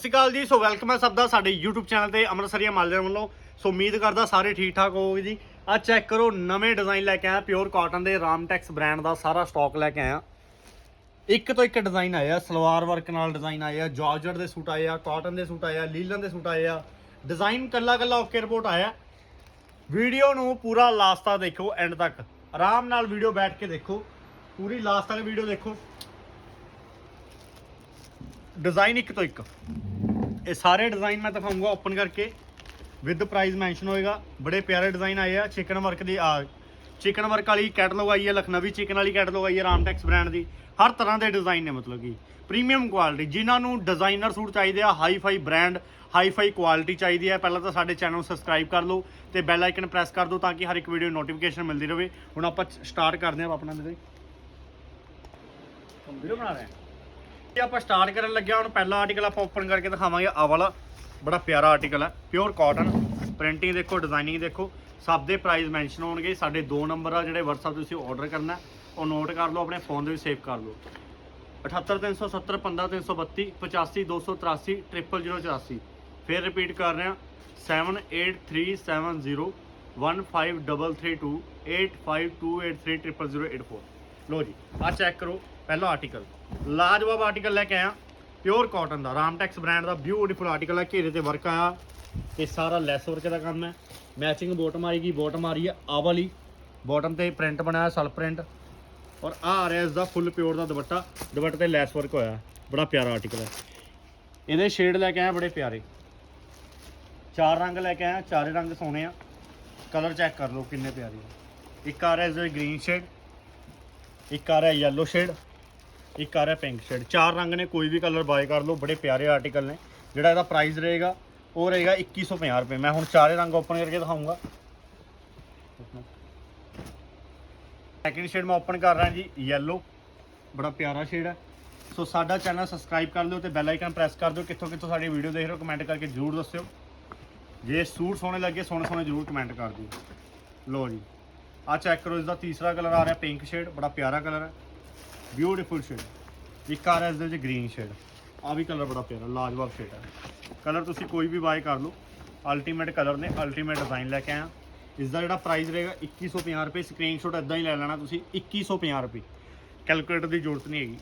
ਸਤਿ ਸ਼੍ਰੀ ਅਕਾਲ ਜੀ। ਸੋ ਵੈਲਕਮ ਹੈ ਸਭ ਦਾ ਸਾਡੇ YouTube ਚੈਨਲ ਤੇ ਅੰਮ੍ਰਿਤਸਰੀਆ ਮਾਲਜਰ ਵੱਲੋਂ। ਸੋ ਉਮੀਦ ਕਰਦਾ ਸਾਰੇ ਠੀਕ ਠਾਕ ਹੋਵੋਗੇ ਜੀ। ਆ ਚੈੱਕ ਕਰੋ, ਨਵੇਂ ਡਿਜ਼ਾਈਨ ਲੈ ਕੇ ਆਇਆ ਪਿਓਰ ਕਾਟਨ ਦੇ ਰਾਮਟੈਕਸ ਬ੍ਰਾਂਡ ਦਾ ਸਾਰਾ ਸਟਾਕ ਲੈ ਕੇ ਆਇਆ। ਇੱਕ ਤੋਂ ਇੱਕ ਡਿਜ਼ਾਈਨ ਆਇਆ, ਸਲਵਾਰ ਵਰਕ ਨਾਲ ਡਿਜ਼ਾਈਨ ਆਇਆ, ਜਾਰਜਟ ਦੇ ਸੂਟ ਆਏ ਆ ਕਾਟਨ ਦੇ ਸੂਟ ਆਏ ਆ ਲੀਲਨ ਦੇ ਸੂਟ ਆਏ ਆ ਡਿਜ਼ਾਈਨ ਕੱਲਾ ਕੱਲਾ ਓਕੇ ਰਿਪੋਰਟ ਆਇਆ। ਵੀਡੀਓ ਨੂੰ ਪੂਰਾ ਲਾਸਟ ਤੱਕ ਦੇਖੋ ਐਂਡ ਤੱਕ। ਆਰਾਮ ਨਾਲ ਵੀਡੀਓ ਬੈਠ ਕੇ ਦੇਖੋ। ਪੂਰੀ ਲਾਸਟ ਤੱਕ ਵੀਡੀਓ ਦੇਖੋ। ਡਿਜ਼ਾਈਨ ਇੱਕ ਤੋਂ ਇੱਕ। ਇਹ ਸਾਰੇ ਡਿਜ਼ਾਈਨ ਮੈਂ ਦਿਖਾਉਂਗਾ ਓਪਨ ਕਰਕੇ। ਵਿਦ ਪ੍ਰਾਈਸ ਮੈਂਸ਼ਨ ਹੋਏਗਾ। ਬੜੇ ਪਿਆਰੇ ਡਿਜ਼ਾਈਨ ਆਏ ਆ। ਚਿਕਨ ਵਰਕ ਦੀ ਆ, ਚਿਕਨ ਵਰਕ ਵਾਲੀ ਕੈਟਲੌਗ ਆਈ ਹੈ ਲਖਨਵੀ ਚਿਕਨ ਵਾਲੀ ਕੈਟਲੌਗ ਆਈ ਹੈ ਰਾਮਟੈਕਸ ਬ੍ਰਾਂਡ ਦੀ। ਹਰ ਤਰ੍ਹਾਂ ਦੇ ਡਿਜ਼ਾਈਨ ਨੇ ਮਤਲਬ ਕਿ। ਪ੍ਰੀਮੀਅਮ ਕੁਆਲਿਟੀ ਜਿਨ੍ਹਾਂ ਨੂੰ ਡਿਜ਼ਾਈਨਰ ਸੂਟ ਚਾਹੀਦੇ ਆ hi fi brand hi fi quality ਚਾਹੀਦੀ ਹੈ। ਪਹਿਲਾਂ ਤਾਂ ਸਾਡੇ ਚੈਨਲ ਨੂੰ ਸਬਸਕ੍ਰਾਈਬ ਕਰ ਲਓ ਤੇ ਬੈਲ ਆਈਕਨ ਪ੍ਰੈਸ ਕਰ ਦਿਓ ਤਾਂ ਕਿ ਹਰ ਇੱਕ ਵੀਡੀਓ ਨੋਟੀਫਿਕੇਸ਼ਨ ਮਿਲਦੀ ਰਹੇ। ਹੁਣ ਆਪਾਂ ਸਟਾਰਟ ਕਰਦੇ ਹਾਂ ਆਪਣਾ ਵੀਡੀਓ ਵੀਡੀਓ ਬਣਾ ਰਹੇ ਹਾਂ। ਇਹ ਆਪਾਂ ਸਟਾਰਟ ਕਰਨ ਲੱਗਿਆ, ਹੁਣ ਪਹਿਲਾ ਆਰਟੀਕਲ ਆਪਾਂ ਓਪਨ ਕਰਕੇ ਦਿਖਾਵਾਂਗੇ ਆ ਵਾਲਾ। ਬੜਾ ਪਿਆਰਾ ਆਰਟੀਕਲ ਹੈ। ਪਿਓਰ ਕਾਟਨ ਪ੍ਰਿੰਟਿੰਗ ਦੇਖੋ ਡਿਜ਼ਾਈਨਿੰਗ ਦੇਖੋ। ਸਭ ਦੇ ਪ੍ਰਾਈਸ ਮੈਂਸ਼ਨ ਹੋਣਗੇ। ਸਾਡੇ ਦੋ ਨੰਬਰ ਆ ਜਿਹੜੇ WhatsApp ਤੁਸੀਂ ਆਰਡਰ ਕਰਨਾ ਉਹ ਨੋਟ ਕਰ ਲਓ, ਆਪਣੇ ਫੋਨ ਦੇ ਵਿੱਚ ਸੇਵ ਕਰ ਲਓ। 78370 15332 85283 00084 ਫਿਰ ਰਿਪੀਟ ਕਰ ਰਹੇ ਹਾਂ। 7837015332 8528308384 ਲੋ ਜੀ ਆ ਚੈੱਕ ਕਰੋ, ਪਹਿਲਾ ਆਰਟੀਕਲ ਲਾਜਵਾਬ ਆਰਟੀਕਲ ਲੈ ਕੇ ਆਇਆ। ਪਿਓਰ ਕਾਟਨ ਦਾ ਰਾਮਟੈਕਸ ਬ੍ਰਾਂਡ ਦਾ ਬਿਊਟੀਫੁਲ ਆਰਟੀਕਲ ਹੈ। ਘੇਰੇ ਤੇ ਵਰਕ ਆਇਆ। ਤੇ ਸਾਰਾ ਲੈਸ ਵਰਕ ਦਾ ਕੰਮ ਹੈ। ਮੈਚਿੰਗ ਬੋਟਮ ਆਏਗੀ ਬੋਟਮ ਆ ਰਹੀ ਹੈ ਆ ਵਾਲੀ ਬੋਟਮ ਤੇ ਪ੍ਰਿੰਟ ਬਣਾਇਆ ਸਲ ਪ੍ਰਿੰਟ ਔਰ ਆ ਆ ਰਿਹਾ ਇਸ ਦਾ ਫੁੱਲ ਪਿਓਰ ਦਾ ਦੁਪੱਟਾ। ਦੁਪੱਟੇ ਤੇ ਲੈਸ ਵਰਕ ਹੋਇਆ। ਬੜਾ ਪਿਆਰਾ ਆਰਟੀਕਲ ਹੈ। ਇਹਦੇ ਸ਼ੇਡ ਲੈ ਕੇ ਆਇਆ ਬੜੇ ਪਿਆਰੇ। ਚਾਰ ਰੰਗ ਲੈ ਕੇ ਆਇਆ, ਚਾਰੇ ਰੰਗ ਸੋਹਣੇ ਆ। ਕਲਰ ਚੈੱਕ ਕਰ ਲਓ ਕਿੰਨੇ ਪਿਆਰੇ ਆ। ਇੱਕ ਆ ਰਿਹਾ ਇਸ ਦੇ ਗ੍ਰੀਨ ਸ਼ੇਡ ਇੱਕ ਆ ਰਿਹਾ ਯੈਲੋ ਸ਼ੇਡ ਇੱਕ ਆ ਰਿਹਾ ਪਿੰਕ ਸ਼ੇਡ ਚਾਰ ਰੰਗ ਨੇ, ਕੋਈ ਵੀ ਕਲਰ ਬਾਏ ਕਰ ਲਓ, ਬੜੇ ਪਿਆਰੇ ਆਰਟੀਕਲ ਨੇ। ਜਿਹੜਾ ਇਹਦਾ ਪ੍ਰਾਈਸ ਰਹੇਗਾ, ਉਹ ਰਹੇਗਾ 2150 ਰੁਪਏ। ਮੈਂ ਹੁਣ ਚਾਰੇ ਰੰਗ ਓਪਨ ਕਰਕੇ ਦਿਖਾਉਂਗਾ। ਸੈਕਿੰਡ ਸ਼ੇਡ ਮੈਂ ਓਪਨ ਕਰ ਰਿਹਾ ਜੀ ਯੈਲੋ ਬੜਾ ਪਿਆਰਾ ਸ਼ੇਡ ਹੈ। ਸੋ ਸਾਡਾ ਚੈਨਲ ਸਬਸਕ੍ਰਾਈਬ ਕਰ ਲਿਓ ਤੇ ਬੈਲ ਆਈਕਨ ਪ੍ਰੈਸ ਕਰ ਦਿਓ। ਕਿੱਥੋਂ ਕਿੱਥੋਂ ਸਾਡੀ ਵੀਡੀਓ ਦੇਖ ਰਹੇ ਹੋ ਕਮੈਂਟ ਕਰਕੇ ਜਰੂਰ ਦੱਸਿਓ। ਜੇ ਸੂਟ ਸੋਹਣੇ ਲੱਗੇ, ਸੋਹਣੇ ਸੋਹਣੇ ਜਰੂਰ ਕਮੈਂਟ ਕਰ ਦਿਓ। ਲੋ ਜੀ। ਆ ਚੈੱਕ ਕਰੋ ਇਸ ਦਾ ਤੀਸਰਾ ਕਲਰ ਆ ਰਿਹਾ ਪਿੰਕ ਸ਼ੇਡ ਬੜਾ ਪਿਆਰਾ ਕਲਰ ਹੈ। ਬਿਊਟੀਫੁਲ ਸ਼ੇਡ ਇੱਕ ਆ ਰਿਹਾ ਇਸ ਦੇ ਵਿੱਚ ਗ੍ਰੀਨ ਸ਼ੇਡ ਆ ਵੀ ਕਲਰ ਬੜਾ ਪਿਆਰਾ ਲਾਜਵਾਬ ਸ਼ੇਡ ਹੈ ਕਲਰ ਤੁਸੀਂ ਕੋਈ ਵੀ ਬਾਏ ਕਰ ਲਓ। ਅਲਟੀਮੇਟ ਕਲਰ ਨੇ ਅਲਟੀਮੇਟ ਡਿਜ਼ਾਈਨ ਲੈ ਕੇ ਆਇਆ। ਇਸ ਦਾ ਜਿਹੜਾ ਪ੍ਰਾਈਸ ਰਹੇਗਾ 2150 ਰੁਪਏ। ਸਕਰੀਨਸ਼ਾਟ ਇਦਾਂ ਹੀ ਲੈ ਲੈਣਾ ਤੁਸੀਂ 2150 ਰੁਪਏ। ਕੈਲਕੂਲੇਟਰ ਦੀ ਜ਼ਰੂਰਤ ਨਹੀਂ ਹੈਗੀ।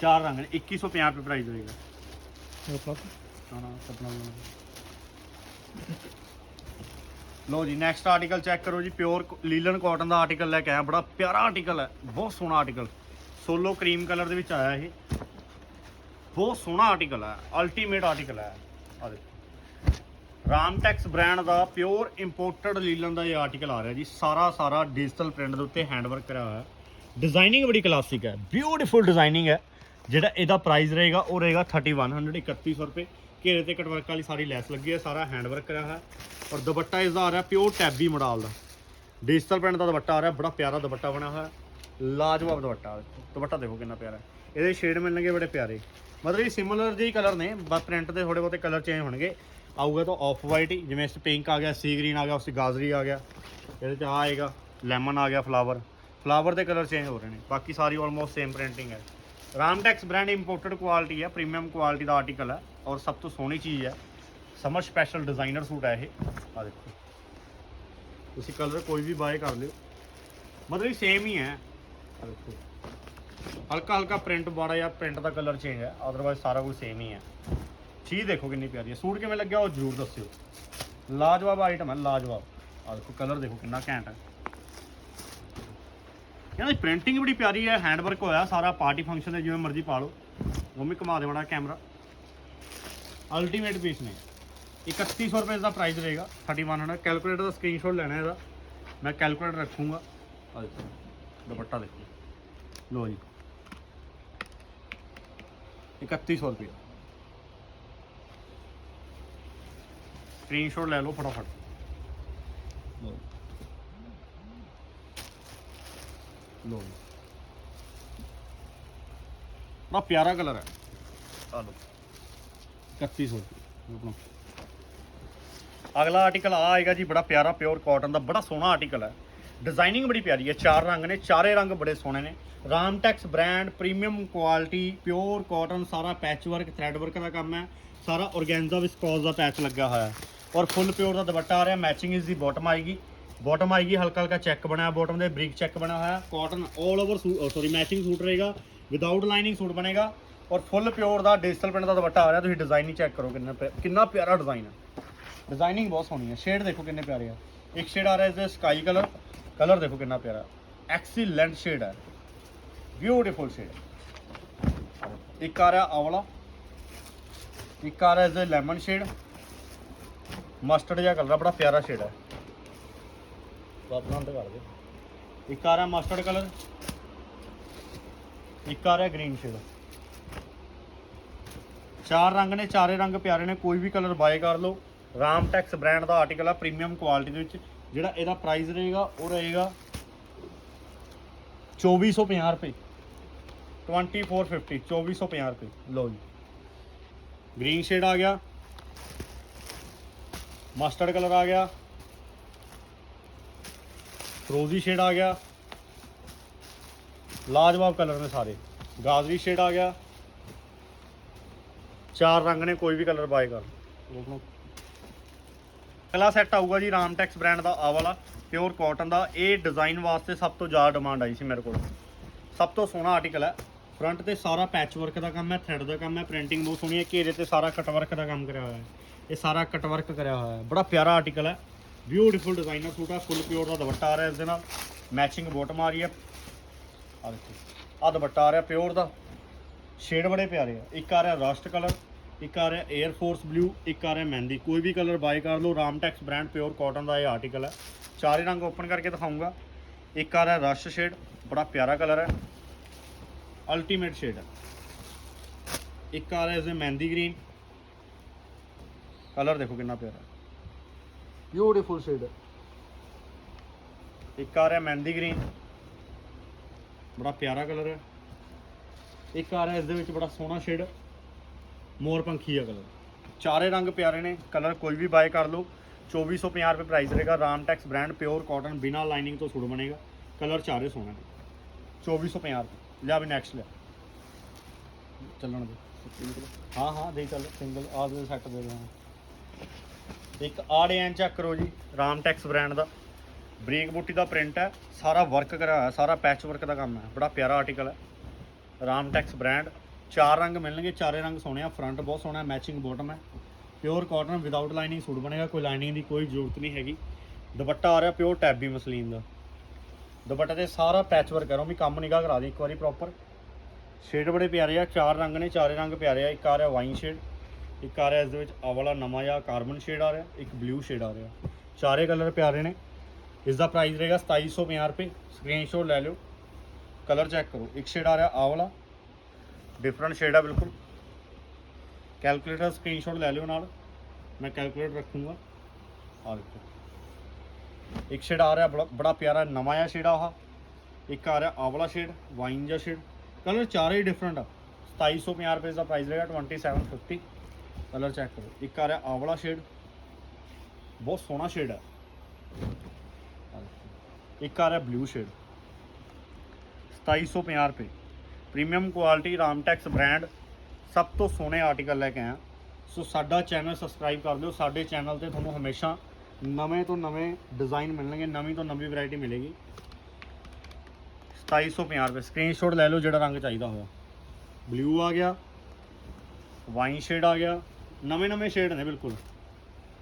ਚਾਰ ਰੰਗ ਨੇ 2150 ਰੁਪਏ ਪ੍ਰਾਈਸ ਰਹੇਗਾ। ਲੋ ਜੀ ਨੈਕਸਟ ਆਰਟੀਕਲ ਚੈੱਕ ਕਰੋ ਜੀ। ਪਿਓਰ ਲੀਲਨ ਕਾਟਨ ਦਾ ਆਰਟੀਕਲ ਲੈ ਕੇ ਆਇਆ। ਬੜਾ ਪਿਆਰਾ ਆਰਟੀਕਲ ਹੈ ਬਹੁਤ ਸੋਹਣਾ ਆਰਟੀਕਲ ਸੋਲੋ ਕਰੀਮ ਕਲਰ ਦੇ ਵਿੱਚ ਆਇਆ ਇਹ। ਬਹੁਤ ਸੋਹਣਾ ਆਰਟੀਕਲ ਹੈ ਅਲਟੀਮੇਟ ਆਰਟੀਕਲ ਹੈ ਆ ਦੇਖੋ। ਰਾਮਟੈਕਸ ਬ੍ਰਾਂਡ ਦਾ ਪਿਓਰ ਇੰਪੋਰਟਡ ਲੀਲਨ ਦਾ ਇਹ ਆਰਟੀਕਲ ਆ ਰਿਹਾ ਜੀ। ਸਾਰਾ ਸਾਰਾ ਡਿਜੀਟਲ ਪ੍ਰਿੰਟ ਦੇ ਉੱਤੇ ਹੈਂਡਵਰਕ ਕਰਿਆ ਹੋਇਆ। ਹੈ ਡਿਜ਼ਾਈਨਿੰਗ ਬੜੀ ਕਲਾਸਿਕ ਹੈ ਬਿਊਟੀਫੁਲ ਡਿਜ਼ਾਈਨਿੰਗ ਹੈ ਜਿਹੜਾ ਇਹਦਾ ਪ੍ਰਾਈਸ ਰਹੇਗਾ, ਉਹ ਰਹੇਗਾ 3100 3100 ਰੁਪਏ। ਘੇਰੇ ਤੇ ਕਟਵਰਕ ਵਾਲੀ ਸਾਰੀ ਲੈਸ ਲੱਗੀ ਹੈ ਸਾਰਾ ਹੈਂਡਵਰਕ ਕਰਿਆ ਹੋਇਆ। ਔਰ ਦੁਪੱਟਾ ਇਸ ਦਾ ਆ ਰਿਹਾ ਪਿਓਰ ਟੈਬੀ ਮੋਡਲ ਦਾ। ਡਿਜੀਟਲ ਪ੍ਰਿੰਟ ਦਾ ਦੁਪੱਟਾ ਆ ਰਿਹਾ, ਬੜਾ ਪਿਆਰਾ ਦੁਪੱਟਾ ਬਣਿਆ ਹੋਇਆ। ਲਾਜਵਾਬ ਦੁਪੱਟਾ। ਦੁਪੱਟਾ ਦੇਖੋ ਕਿੰਨਾ ਪਿਆਰਾ। ਇਹਦੇ ਸ਼ੇਡ ਮਿਲਣਗੇ ਬੜੇ ਪਿਆਰੇ। ਮਤਲਬ ਇਹ ਸਿਮਿਲਰ ਜਿਹੇ ਕਲਰ ਨੇ ਬਸ ਪ੍ਰਿੰਟ ਦੇ ਥੋੜੇ ਬਹੁਤੇ ਕਲਰ ਚੇਂਜ ਹੋਣਗੇ। ਆਊਗਾ ਤਾਂ ਆਫ ਵਾਈਟ ਹੀ, ਜਿਵੇਂ ਇਸ ਪਿੰਕ ਆ ਗਿਆ ਸੀ ਗ੍ਰੀਨ ਆ ਗਿਆ, ਉਸ ਗਾਜ਼ਰੀ ਆ ਗਿਆ। ਇਹਦੇ ਚ ਆ ਆਏਗਾ ਲੈਮਨ ਆ ਗਿਆ ਫਲਾਵਰ ਫਲਾਵਰ ਦੇ ਕਲਰ ਚੇਂਜ ਹੋ ਰਹੇ ਨੇ। ਬਾਕੀ ਸਾਰੀ ਆਲਮੋਸਟ ਸੇਮ ਪ੍ਰਿੰਟਿੰਗ ਹੈ। ਰਾਮਟੈਕਸ ਬ੍ਰਾਂਡ ਇੰਪੋਰਟਡ ਕੁਆਲਿਟੀ ਹੈ ਪ੍ਰੀਮੀਅਮ ਕੁਆਲਿਟੀ ਦਾ ਆਰਟੀਕਲ ਹੈ, ਔਰ ਸਭ ਤੋਂ ਸੋਹਣੀ ਚੀਜ਼ ਹੈ ਸਮਰ ਸਪੈਸ਼ਲ ਡਿਜ਼ਾਈਨਰ ਸੂਟ ਹੈ ਇਹ। ਆ ਦੇਖੋ। ਤੁਸੀਂ ਕਲਰ ਕੋਈ ਵੀ ਬਾਏ ਕਰ ਲਿਓ। ਮਤਲਬ ਸੇਮ ਹੀ ਹੈ। ਆ ਦੇਖੋ ਹਲਕਾ ਹਲਕਾ ਪ੍ਰਿੰਟ ਬੜਾ ਜਾਂ ਪ੍ਰਿੰਟ ਦਾ ਕਲਰ ਚੇਂਜ ਹੈ। ਅਦਰਵਾਈਜ਼ ਸਾਰਾ ਕੁਝ ਸੇਮ ਹੀ ਹੈ। ਚੀਜ਼ ਦੇਖੋ ਕਿੰਨੀ ਪਿਆਰੀ ਹੈ। ਸੂਟ ਕਿਵੇਂ ਲੱਗਿਆ ਉਹ ਜ਼ਰੂਰ ਦੱਸਿਓ। ਲਾਜਵਾਬ ਆਈਟਮ ਹੈ, ਲਾਜਵਾਬ। ਆ ਦੇਖੋ ਕਲਰ ਦੇਖੋ ਕਿੰਨਾ ਘੈਂਟ ਹੈ। ਇਹਨਾਂ ਦੀ ਪ੍ਰਿੰਟਿੰਗ ਬੜੀ ਪਿਆਰੀ ਹੈ ਹੈਂਡ ਵਰਕ ਹੋਇਆ, ਸਾਰਾ ਪਾਰਟੀ ਫੰਕਸ਼ਨ ਦੇ ਜਿਵੇਂ ਮਰਜ਼ੀ ਪਾ ਲਓ। ਉਹ ਵੀ ਘੁਮਾ ਦੇ ਬੜਾ ਕੈਮਰਾ ਅਲਟੀਮੇਟ ਪੀਸ ਨੇ। 3100 ਰੁਪਏ ਦਾ ਪ੍ਰਾਈਸ ਰਹੇਗਾ 3100 ਕੈਲਕੂਲੇਟਰ ਦਾ ਸਕਰੀਨਸ਼ਾਟ ਲੈਣਾ ਇਹਦਾ। ਮੈਂ ਕੈਲਕੂਲੇਟਰ ਰੱਖੂੰਗਾ। ਆ ਦੇਖੋ। ਦੁਪੱਟਾ ਦੇਖੋ। ਲੋ ਜੀ। 3100 ਰੁਪਏ। ਸਕਰੀਨਸ਼ਾਟ ਲੈ ਲਓ ਫਟਾਫਟ। ਲਓ ਜੀ। ਲੋ ਬੜਾ ਪਿਆਰਾ ਕਲਰ ਹੈ। ਆ ਲੋ 3100 ਰੁਪਏ। ਅਗਲਾ ਆਰਟੀਕਲ ਆ ਆਏਗਾ ਜੀ, ਬੜਾ ਪਿਆਰਾ ਪਿਓਰ ਕਾਟਨ ਦਾ। ਬੜਾ ਸੋਹਣਾ ਆਰਟੀਕਲ ਹੈ। ਡਿਜ਼ਾਈਨਿੰਗ ਬੜੀ ਪਿਆਰੀ ਹੈ, ਚਾਰ ਰੰਗ ਨੇ, ਚਾਰੇ ਰੰਗ ਬੜੇ ਸੋਹਣੇ ਨੇ। Ramtex brand premium quality pure cotton ਸਾਰਾ ਪੈਚ ਵਰਕ ਥ੍ਰੈਡ ਵਰਕ ਦਾ ਕੰਮ ਹੈ। ਸਾਰਾ ਔਰਗੈਂਜ਼ਾ ਵਿਸਕੋਸ ਦਾ ਪੈਚ ਲੱਗਾ ਹੋਇਆ ਹੈ। ਔਰ ਫੁੱਲ ਪਿਓਰ ਦਾ ਦੁਪੱਟਾ ਆ ਰਿਹਾ ਮੈਚਿੰਗ ਇਸ ਦੀ ਬਾਟਮ ਆਏਗੀ। ਬਾਟਮ ਆਏਗੀ, ਹਲਕਾ ਹਲਕਾ ਚੈੱਕ ਬਣਿਆ ਬਾਟਮ ਦੇ ਬਰੀਕ ਚੈੱਕ ਬਣਿਆ ਹੋਇਆ cotton 올 over sorry matching suit ਰਹੇਗਾ ਵਿਦਆਊਟ ਲਾਈਨਿੰਗ ਸੂਟ ਬਣੇਗਾ। ਔਰ ਫੁੱਲ ਪਿਓਰ ਦਾ ਡਿਜੀਟਲ ਪ੍ਰਿੰਟ ਦਾ ਦੁਪੱਟਾ ਆ ਰਿਹਾ, ਤੁਸੀਂ ਡਿਜ਼ਾਈਨ ਹੀ ਚੈੱਕ ਕਰੋ ਕਿੰਨਾ ਪਿਆ- ਕਿੰਨਾ ਪਿਆਰਾ ਡਿਜ਼ਾਈਨ ਹੈ। ਡਿਜ਼ਾਈਨਿੰਗ ਬਹੁਤ ਸੋਹਣੀ ਹੈ। ਸ਼ੇਡ ਦੇਖੋ ਕਿੰਨੇ ਪਿਆਰੇ ਆ। ਇੱਕ ਸ਼ੇਡ ਆ ਰਿਹਾ, ਇਸ ਦੇ ਸਕਾਈ ਕਲਰ ਕਲਰ ਦੇਖੋ ਕਿੰਨਾ ਪਿਆਰਾ। ਐਕਸੀਲੈਂਟ ਸ਼ੇਡ ਹੈ। ਬਿਊਟੀਫੁਲ ਸ਼ੇਡ ਇੱਕ ਆ ਰਿਹਾ ਆਵਲਾ। ਇੱਕ ਆ ਰਿਹਾ ਇਸ ਲੈਮਨ ਸ਼ੇਡ ਮਸਟਰਡ ਜਿਹਾ ਕਲਰ ਬੜਾ ਪਿਆਰਾ ਸ਼ੇਡ ਹੈ। ਬਾਤ ਬੰਦ ਕਰ ਦੇ ਇੱਕ ਆ ਰਿਹਾ ਮਸਟਰਡ ਕਲਰ ਇੱਕ ਆ ਰਿਹਾ ਗ੍ਰੀਨ ਸ਼ੇਡ ਚਾਰ ਰੰਗ ਨੇ, ਚਾਰੇ ਰੰਗ ਪਿਆਰੇ ਨੇ। ਕੋਈ ਵੀ ਕਲਰ ਬਾਏ ਕਰ ਲਓ। ਰਾਮਟੈਕਸ ਬ੍ਰਾਂਡ ਦਾ ਆਰਟੀਕਲ ਆ ਪ੍ਰੀਮੀਅਮ ਕੁਆਲਿਟੀ ਦੇ ਵਿੱਚ। ਜਿਹੜਾ ਇਹਦਾ ਪ੍ਰਾਈਸ ਰਹੇਗਾ, ਉਹ ਰਹੇਗਾ 2450 ਰੁਪਏ। 2450 2450 ਰੁਪਏ। ਲਓ ਜੀ। ਗ੍ਰੀਨ ਸ਼ੇਡ ਆ ਗਿਆ। ਮਸਟਰਡ ਕਲਰ ਆ ਗਿਆ। ਫਰੋਜ਼ੀ ਸ਼ੇਡ ਆ ਗਿਆ। ਲਾਜਵਾਬ ਕਲਰ ਨੇ ਸਾਰੇ। ਗਾਜ਼ਰੀ ਸ਼ੇਡ ਆ ਗਿਆ। ਚਾਰ ਰੰਗ ਨੇ, ਕੋਈ ਵੀ ਕਲਰ ਬਾਏ ਕਰ ਅਗਲਾ ਸੈੱਟ ਆਊਗਾ ਜੀ ਰਾਮਟੈਕਸ ਬ੍ਰਾਂਡ ਦਾ ਆ ਵਾਲਾ ਪਿਓਰ ਕਾਟਨ ਦਾ। ਇਹ ਡਿਜ਼ਾਈਨ ਵਾਸਤੇ ਸਭ ਤੋਂ ਜ਼ਿਆਦਾ ਡਿਮਾਂਡ ਆਈ ਸੀ ਮੇਰੇ ਕੋਲ। ਸਭ ਤੋਂ ਸੋਹਣਾ ਆਰਟੀਕਲ ਹੈ। ਫਰੰਟ ਤੇ ਸਾਰਾ ਪੈਚ ਵਰਕ ਦਾ ਕੰਮ ਹੈ ਥ੍ਰੈਡ ਦਾ ਕੰਮ ਹੈ ਪ੍ਰਿੰਟਿੰਗ ਬਹੁਤ ਸੋਹਣੀ ਹੈ। ਘੇਰੇ ਤੇ ਸਾਰਾ ਕਟ ਵਰਕ ਦਾ ਕੰਮ ਕਰਿਆ ਹੋਇਆ ਹੈ। ਇਹ ਸਾਰਾ ਕਟ ਵਰਕ ਕਰਿਆ ਹੋਇਆ ਹੈ। ਬੜਾ ਪਿਆਰਾ ਆਰਟੀਕਲ ਹੈ। ਬਿਊਟੀਫੁਲ ਡਿਜ਼ਾਈਨਰ ਸੂਟ ਹੈ ਫੁੱਲ ਪਿਓਰ ਦਾ ਦੁਪੱਟਾ ਆ ਰਿਹਾ ਇਸ ਦੇ ਨਾਲ। ਮੈਚਿੰਗ ਬੋਟਮ ਆ ਰਹੀ ਹੈ। ਆ ਦੇਖੋ। ਆ ਦੁਪੱਟਾ ਆ ਰਿਹਾ ਪਿਓਰ ਦਾ। ਸ਼ੇਡ ਬੜੇ ਪਿਆਰੇ ਆ। ਇੱਕ ਆ ਰਿਹਾ ਰਸਟ ਕਲਰ ਇੱਕ ਆ ਰਿਹਾ 에ਅਰ ਫੋਰਸ ਬਲੂ ਇੱਕ ਆ ਰਿਹਾ ਮਹਿੰਦੀ ਕੋਈ ਵੀ ਕਲਰ ਬਾਏ ਕਰ ਲਓ ਰਾਮਟੈਕਸ ਬ੍ਰਾਂਡ ਪਿਓਰ ਕਾਟਨ ਦਾ ਇਹ ਆਰਟੀਕਲ ਹੈ। ਚਾਰੇ ਰੰਗ ਓਪਨ ਕਰਕੇ ਦਿਖਾਉਂਗਾ। ਇੱਕ ਆ ਰਿਹਾ ਰਸ਼ ਸ਼ੇਡ ਬੜਾ ਪਿਆਰਾ ਕਲਰ ਹੈ। ਅਲਟੀਮੇਟ ਸ਼ੇਡ ਹੈ। ਇੱਕ ਆ ਰਿਹਾ ਇਸ ਦੇ ਮਹਿੰਦੀ ਗ੍ਰੀਨ ਕਲਰ ਦੇਖੋ ਕਿੰਨਾ ਪਿਆਰਾ ਬਿਊਟੀਫੁਲ ਸ਼ੇਡ ਹੈ। ਇੱਕ ਆ ਰਿਹਾ ਮਹਿੰਦੀ ਗ੍ਰੀਨ ਬੜਾ ਪਿਆਰਾ ਕਲਰ ਹੈ। ਇੱਕ ਆ ਰਿਹਾ ਇਸ ਦੇ ਵਿੱਚ ਬੜਾ ਸੋਹਣਾ ਸ਼ੇਡ ਮੋਰ ਪੰਖੀ ਆ ਕਲਰ। ਚਾਰੇ ਰੰਗ ਪਿਆਰੇ ਨੇ, ਕਲਰ ਕੋਈ ਵੀ ਬਾਏ ਕਰ ਲਓ। 2450 ਰੁਪਏ ਪ੍ਰਾਈਸ ਰਹੇਗਾ ਰਾਮਟੈਕਸ ਬ੍ਰਾਂਡ ਪਿਓਰ ਕਾਟਨ ਬਿਨਾ ਲਾਈਨਿੰਗ ਤੋਂ ਸੂਟ ਬਣੇਗਾ। ਕਲਰ ਚਾਰੇ ਸੋਹਣੇ ਨੇ। 2450 ਰੁਪਏ। ਲਿਆ ਵੀ ਨੈਕਸਟ ਲਿਆ। ਚੱਲਣ ਦੇ। ਹਾਂ ਹਾਂ, ਦੇ ਚੱਲ। ਸਿੰਗਲ ਆ ਦੇ ਸੈੱਟ ਦੇ ਦੇ ਇੱਕ ਆ ਡਿਜ਼ਾਈਨ ਚੈੱਕ ਕਰੋ ਜੀ ਰਾਮਟੈਕਸ ਬ੍ਰਾਂਡ ਦਾ। ਬ੍ਰੇਕ ਬੂਟੀ ਦਾ ਪ੍ਰਿੰਟ ਹੈ। ਸਾਰਾ ਵਰਕ ਕਰਿਆ ਸਾਰਾ ਪੈਚ ਵਰਕ ਦਾ ਕੰਮ ਹੈ। ਬੜਾ ਪਿਆਰਾ ਆਰਟੀਕਲ ਹੈ। ਰਾਮਟੈਕਸ ਬ੍ਰਾਂਡ ਚਾਰ ਰੰਗ ਮਿਲਣਗੇ, ਚਾਰੇ ਰੰਗ ਸੋਹਣੇ ਆ ਫਰੰਟ ਬਹੁਤ ਸੋਹਣਾ ਮੈਚਿੰਗ ਬਾਟਮ ਹੈ। Pure cotton without lining suit ਬਣੇਗਾ, ਕੋਈ ਲਾਈਨਿੰਗ ਦੀ ਕੋਈ ਜ਼ਰੂਰਤ ਨਹੀਂ ਹੈਗੀ। ਦੁਪੱਟਾ ਆ ਰਿਹਾ ਪਿਓਰ ਟੈਬੀ ਮਸਲੀਨ ਦਾ। ਦੁਪੱਟੇ ਤੇ ਸਾਰਾ ਪੈਚ ਵਰਕ ਕਰੋ ਵੀ ਕੰਮ ਨਿਗਾਹ ਕਰਾ ਦੇ ਇੱਕ ਵਾਰੀ ਪ੍ਰੋਪਰ ਸ਼ੇਡ ਬੜੇ ਪਿਆਰੇ ਆ, ਚਾਰ ਰੰਗ ਨੇ, ਚਾਰੇ ਰੰਗ ਪਿਆਰੇ ਆ, ਇੱਕ ਆ ਰਿਹਾ ਵਾਈਨ ਸ਼ੇਡ ਇੱਕ ਆ ਰਿਹਾ ਇਸ ਦੇ ਵਿੱਚ ਆ ਵਾਲਾ ਨਵਾਂ ਜਿਹਾ ਕਾਰਬਨ ਸ਼ੇਡ ਆ ਰਿਹਾ, ਇੱਕ ਬਲੂ ਸ਼ੇਡ ਆ ਰਿਹਾ। ਚਾਰੇ ਕਲਰ ਪਿਆਰੇ ਨੇ। ਇਸ ਦਾ ਪ੍ਰਾਈਸ ਰਹੇਗਾ 2750 ਰੁਪਏ। ਸਕਰੀਨਸ਼ਾਟ ਲੈ ਲਿਓ। ਕਲਰ ਚੈੱਕ ਕਰੋ। ਇੱਕ ਸ਼ੇਡ ਆ ਰਿਹਾ ਆ ਵਾਲਾ ਡਿਫਰੈਂਟ ਸ਼ੇਡ ਆ ਬਿਲਕੁਲ ਕੈਲਕੂਲੇਟਰ ਸਕਰੀਨਸ਼ਾਟ ਲੈ ਲਿਓ ਨਾਲ ਮੈਂ ਕੈਲਕੂਲੇਟਰ ਰੱਖੂੰਗਾ ਆ ਦੇਖੋ ਇੱਕ ਸ਼ੇਡ ਆ ਰਿਹਾ ਬੜਾ ਬੜਾ ਪਿਆਰਾ ਨਵਾਂ ਜਿਹਾ ਸ਼ੇਡ ਆ ਆਹ ਇੱਕ ਆ ਰਿਹਾ ਆ ਵਾਲਾ ਸ਼ੇਡ ਵਾਈਨ ਜਿਹਾ ਸ਼ੇਡ ਕਲਰ ਚਾਰੇ ਹੀ ਡਿਫਰੈਂਟ ਆ 2750 ਰੁਪਏ ਦਾ ਪ੍ਰਾਈਸ ਰਹੇਗਾ 2750 ਕਲਰ ਚੈੱਕ ਕਰੋ ਇੱਕ ਆ ਰਿਹਾ ਆ ਵਾਲਾ ਸ਼ੇਡ ਬਹੁਤ ਸੋਹਣਾ ਸ਼ੇਡ ਹੈ ਆਹ ਦੇਖੋ। ਇੱਕ ਆ ਰਿਹਾ ਬਲੂ ਸ਼ੇਡ 2750 ਰੁਪਏ ਪ੍ਰੀਮੀਅਮ ਕੁਆਲਿਟੀ ਰਾਮਟੈਕਸ ਬ੍ਰਾਂਡ ਸਭ ਤੋਂ ਸੋਹਣੇ ਆਰਟੀਕਲ ਲੈ ਕੇ ਆਇਆ। ਸੋ ਸਾਡਾ ਚੈਨਲ ਸਬਸਕ੍ਰਾਈਬ ਕਰ ਦਿਓ। ਸਾਡੇ ਚੈਨਲ ਤੇ ਤੁਹਾਨੂੰ ਹਮੇਸ਼ਾ ਨਵੇਂ ਤੋਂ ਨਵੇਂ ਡਿਜ਼ਾਈਨ ਮਿਲਣਗੇ, ਨਵੀਂ ਤੋਂ ਨਵੀਂ ਵੈਰਾਈਟੀ ਮਿਲੇਗੀ। 2750 ਰੁਪਏ। ਸਕਰੀਨਸ਼ਾਟ ਲੈ ਲਓ ਜਿਹੜਾ ਰੰਗ ਚਾਹੀਦਾ ਹੋਇਆ। ਬਲੂ ਆ ਗਿਆ ਵਾਈਨ ਸ਼ੇਡ ਆ ਗਿਆ। ਨਵੇਂ ਨਵੇਂ ਸ਼ੇਡ ਨੇ ਬਿਲਕੁਲ।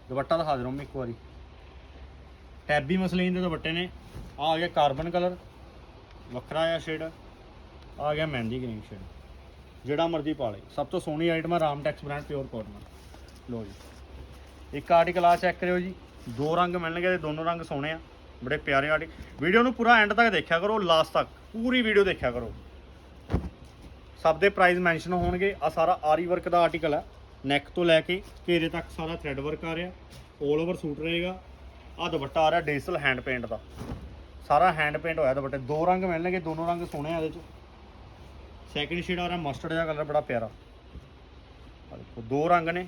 ਦੁਪੱਟਾ ਦਿਖਾ ਦੇ ਰਹਾ ਮੈਂ ਇੱਕ ਵਾਰੀ। ਟੈਬੀ ਮਸਲੀਨ ਦੇ ਦੁਪੱਟੇ ਨੇ। ਆਹ ਆ ਗਿਆ ਕਾਰਬਨ ਕਲਰ ਵੱਖਰਾ ਆ ਸ਼ੇਡ ਆ ਗਿਆ ਮਹਿੰਦੀ ਗ੍ਰੀਨ ਸ਼ੇਡ ਜਿਹੜਾ ਮਰਜ਼ੀ ਪਾ ਲਈ ਸਭ ਤੋਂ ਸੋਹਣੀ ਆਈਟਮ ਹੈ ਰਾਮਟੈਕਸ ਬ੍ਰਾਂਡ ਪਿਓਰ ਕਾਟਨ ਲੋ ਜੀ। ਇੱਕ ਆਰਟੀਕਲ ਆ ਚੈੱਕ ਕਰਿਓ ਜੀ। ਦੋ ਰੰਗ ਮਿਲਣਗੇ ਤੇ ਦੋਨੋਂ ਰੰਗ ਸੋਹਣੇ ਆ। ਬੜੇ ਪਿਆਰੇ ਆਰਟੀਕਲ ਵੀਡੀਓ ਨੂੰ ਪੂਰਾ ਐਂਡ ਤੱਕ ਦੇਖਿਆ ਕਰੋ ਲਾਸਟ ਤੱਕ। ਪੂਰੀ ਵੀਡੀਓ ਦੇਖਿਆ ਕਰੋ। ਸਭ ਦੇ ਪ੍ਰਾਈਸ ਮੈਂਸ਼ਨ ਹੋਣਗੇ। ਆ ਸਾਰਾ ਆਰੀ ਵਰਕ ਦਾ ਆਰਟੀਕਲ ਹੈ ਨੈਕ ਤੋਂ ਲੈ ਕੇ ਘੇਰੇ ਤੱਕ ਸਾਰਾ ਥ੍ਰੈਡ ਵਰਕ ਆ ਰਿਹਾ। 올 ਓਵਰ ਸੂਟ ਰਹੇਗਾ। ਆ ਦੁਪੱਟਾ ਆ ਰਿਹਾ ਡਿਜੀਟਲ ਹੈਂਡ ਪੇਂਟ ਦਾ। ਸਾਰਾ ਹੈਂਡ ਪੇਂਟ ਹੋਇਆ ਦੁਪੱਟੇ। ਦੋ ਰੰਗ ਮਿਲਣਗੇ, ਦੋਨੋਂ ਰੰਗ ਸੋਹਣੇ ਆ ਇਹਦੇ ਚ। ਸੈਕਿੰਡ ਸ਼ੇਡ ਆ ਰਿਹਾ ਮਸਟਰਡ ਜਿਹਾ ਕਲਰ ਬੜਾ ਪਿਆਰਾ। ਆਹ ਦੇਖੋ, ਦੋ ਰੰਗ ਨੇ,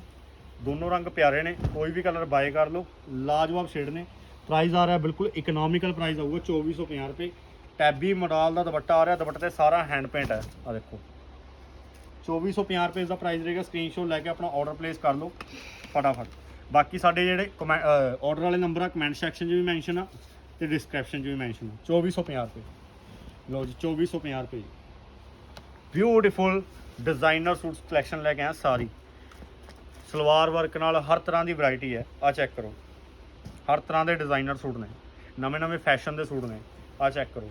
ਦੋਨੋਂ ਰੰਗ ਪਿਆਰੇ ਨੇ, ਕੋਈ ਵੀ ਕਲਰ ਬਾਏ ਕਰ ਲਓ, ਲਾਜਵਾਬ ਸ਼ੇਡ ਨੇ। ਪ੍ਰਾਈਸ ਆ ਰਿਹਾ ਬਿਲਕੁਲ ਇਕਨੋਮਿਕਲ ਪ੍ਰਾਈਸ ਆਊਗਾ 2450 ਰੁਪਏ। ਟੈਬੀ ਮੋਡਲ ਦਾ ਦੁਪੱਟਾ ਆ ਰਿਹਾ, ਦੁਪੱਟੇ ਤੇ ਸਾਰਾ ਹੈਂਡ ਪੇਂਟ ਹੈ ਆ ਦੇਖੋ। 2450 ਰੁਪਏ ਦਾ ਪ੍ਰਾਈਸ ਰਹੇਗਾ ਸਕਰੀਨਸ਼ਾਟ ਲੈ ਕੇ ਆਪਣਾ ਆਰਡਰ ਪਲੇਸ ਕਰ ਲਓ, ਫਟਾਫਟ। ਬਾਕੀ ਸਾਡੇ ਜਿਹੜੇ ਆਰਡਰ ਵਾਲੇ ਨੰਬਰ ਆ ਕਮੈਂਟ ਸੈਕਸ਼ਨ 'ਚ ਵੀ ਮੈਂਸ਼ਨ ਆ, ਤੇ ਡਿਸਕ੍ਰਿਪਸ਼ਨ 'ਚ ਵੀ ਮੈਂਸ਼ਨ ਆ। 2450 ਰੁਪਏ। ਲਓ ਜੀ 2450 ਰੁਪਏ। ਬਿਊਟੀਫੁਲ ਡਿਜ਼ਾਈਨਰ ਸੂਟਸ ਕਲੈਕਸ਼ਨ ਲੈ ਕੇ ਆਇਆ ਸਾਰੀ। ਸਲਵਾਰ ਵਰਕ ਨਾਲ ਹਰ ਤਰ੍ਹਾਂ ਦੀ ਵੈਰਾਈਟੀ ਹੈ। ਆ ਚੈੱਕ ਕਰੋ। ਹਰ ਤਰ੍ਹਾਂ ਦੇ ਡਿਜ਼ਾਈਨਰ ਸੂਟ ਨੇ। ਨਵੇਂ ਨਵੇਂ ਫੈਸ਼ਨ ਦੇ ਸੂਟ ਨੇ। ਆ ਚੈੱਕ ਕਰੋ।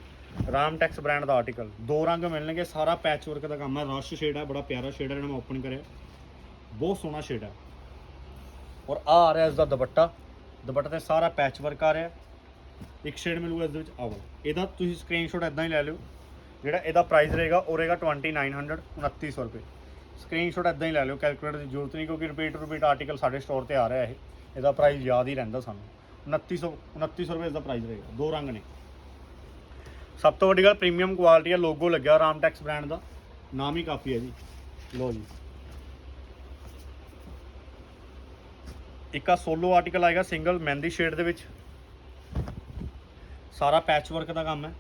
ਰਾਮਟੈਕਸ ਬ੍ਰਾਂਡ ਦਾ ਆਰਟੀਕਲ ਦੋ ਰੰਗ ਮਿਲਣਗੇ। ਸਾਰਾ ਪੈਚ ਵਰਕ ਦਾ ਕੰਮ ਹੈ। ਰਸ਼ ਸ਼ੇਡ ਹੈ। ਬੜਾ ਪਿਆਰਾ ਸ਼ੇਡ ਹੈ। ਜਿਹੜਾ ਮੈਂ ਓਪਨ ਕਰਿਆ। ਬਹੁਤ ਸੋਹਣਾ ਸ਼ੇਡ ਹੈ। ਔਰ ਆ ਆ ਰਿਹਾ ਇਸ ਦਾ ਦੁਪੱਟਾ। ਦੁਪੱਟੇ ਤੇ ਸਾਰਾ ਪੈਚ ਵਰਕ ਆ ਰਿਹਾ। ਇੱਕ ਸ਼ੇਡ ਮਿਲੂਗਾ ਇਸ ਦੇ ਵਿੱਚ। ਆਵਲ ਇਹਦਾ ਤੁਸੀਂ ਸਕਰੀਨਸ਼ਾਟ ਇਦਾਂ ਹੀ ਲੈ ਲਿਓ। ਜਿਹੜਾ ਇਹਦਾ ਪ੍ਰਾਈਸ ਰਹੇਗਾ, ਉਹ ਰਹੇਗਾ 2900 2900 ਰੁਪਏ। ਸਕਰੀਨਸ਼ਾਟ ਇਦਾਂ ਹੀ ਲੈ ਲਿਓ ਕੈਲਕੂਲੇਟਰ ਦੀ ਜ਼ਰੂਰਤ ਨਹੀਂ, ਕਿਉਂਕਿ ਰਿਪੀਟ ਰਿਪੀਟ ਆਰਟੀਕਲ ਸਾਡੇ ਸਟੋਰ ਤੇ ਆ ਰਿਹਾ ਇਹ। ਇਹਦਾ ਪ੍ਰਾਈਸ ਯਾਦ ਹੀ ਰਹਿੰਦਾ ਸਾਨੂੰ। 2900 2900 ਰੁਪਏ ਇਸ ਦਾ ਪ੍ਰਾਈਸ ਰਹੇਗਾ। ਦੋ ਰੰਗ ਨੇ। ਸਭ ਤੋਂ ਵੱਡੀ ਗੱਲ ਪ੍ਰੀਮੀਅਮ ਕੁਆਲਿਟੀ ਹੈ ਲੋਗੋ ਲੱਗਿਆ ਰਾਮਟੈਕਸ ਬ੍ਰਾਂਡ ਦਾ। ਨਾਮ ਹੀ ਕਾਫੀ ਹੈ ਜੀ। ਲੋ ਜੀ। ਇੱਕ ਆ ਸੋਲੋ ਆਰਟੀਕਲ ਆਏਗਾ ਸਿੰਗਲ ਮਹਿੰਦੀ ਸ਼ੇਡ ਦੇ ਵਿੱਚ। ਸਾਰਾ ਪੈਚ ਵਰਕ ਦਾ ਕੰਮ ਹੈ।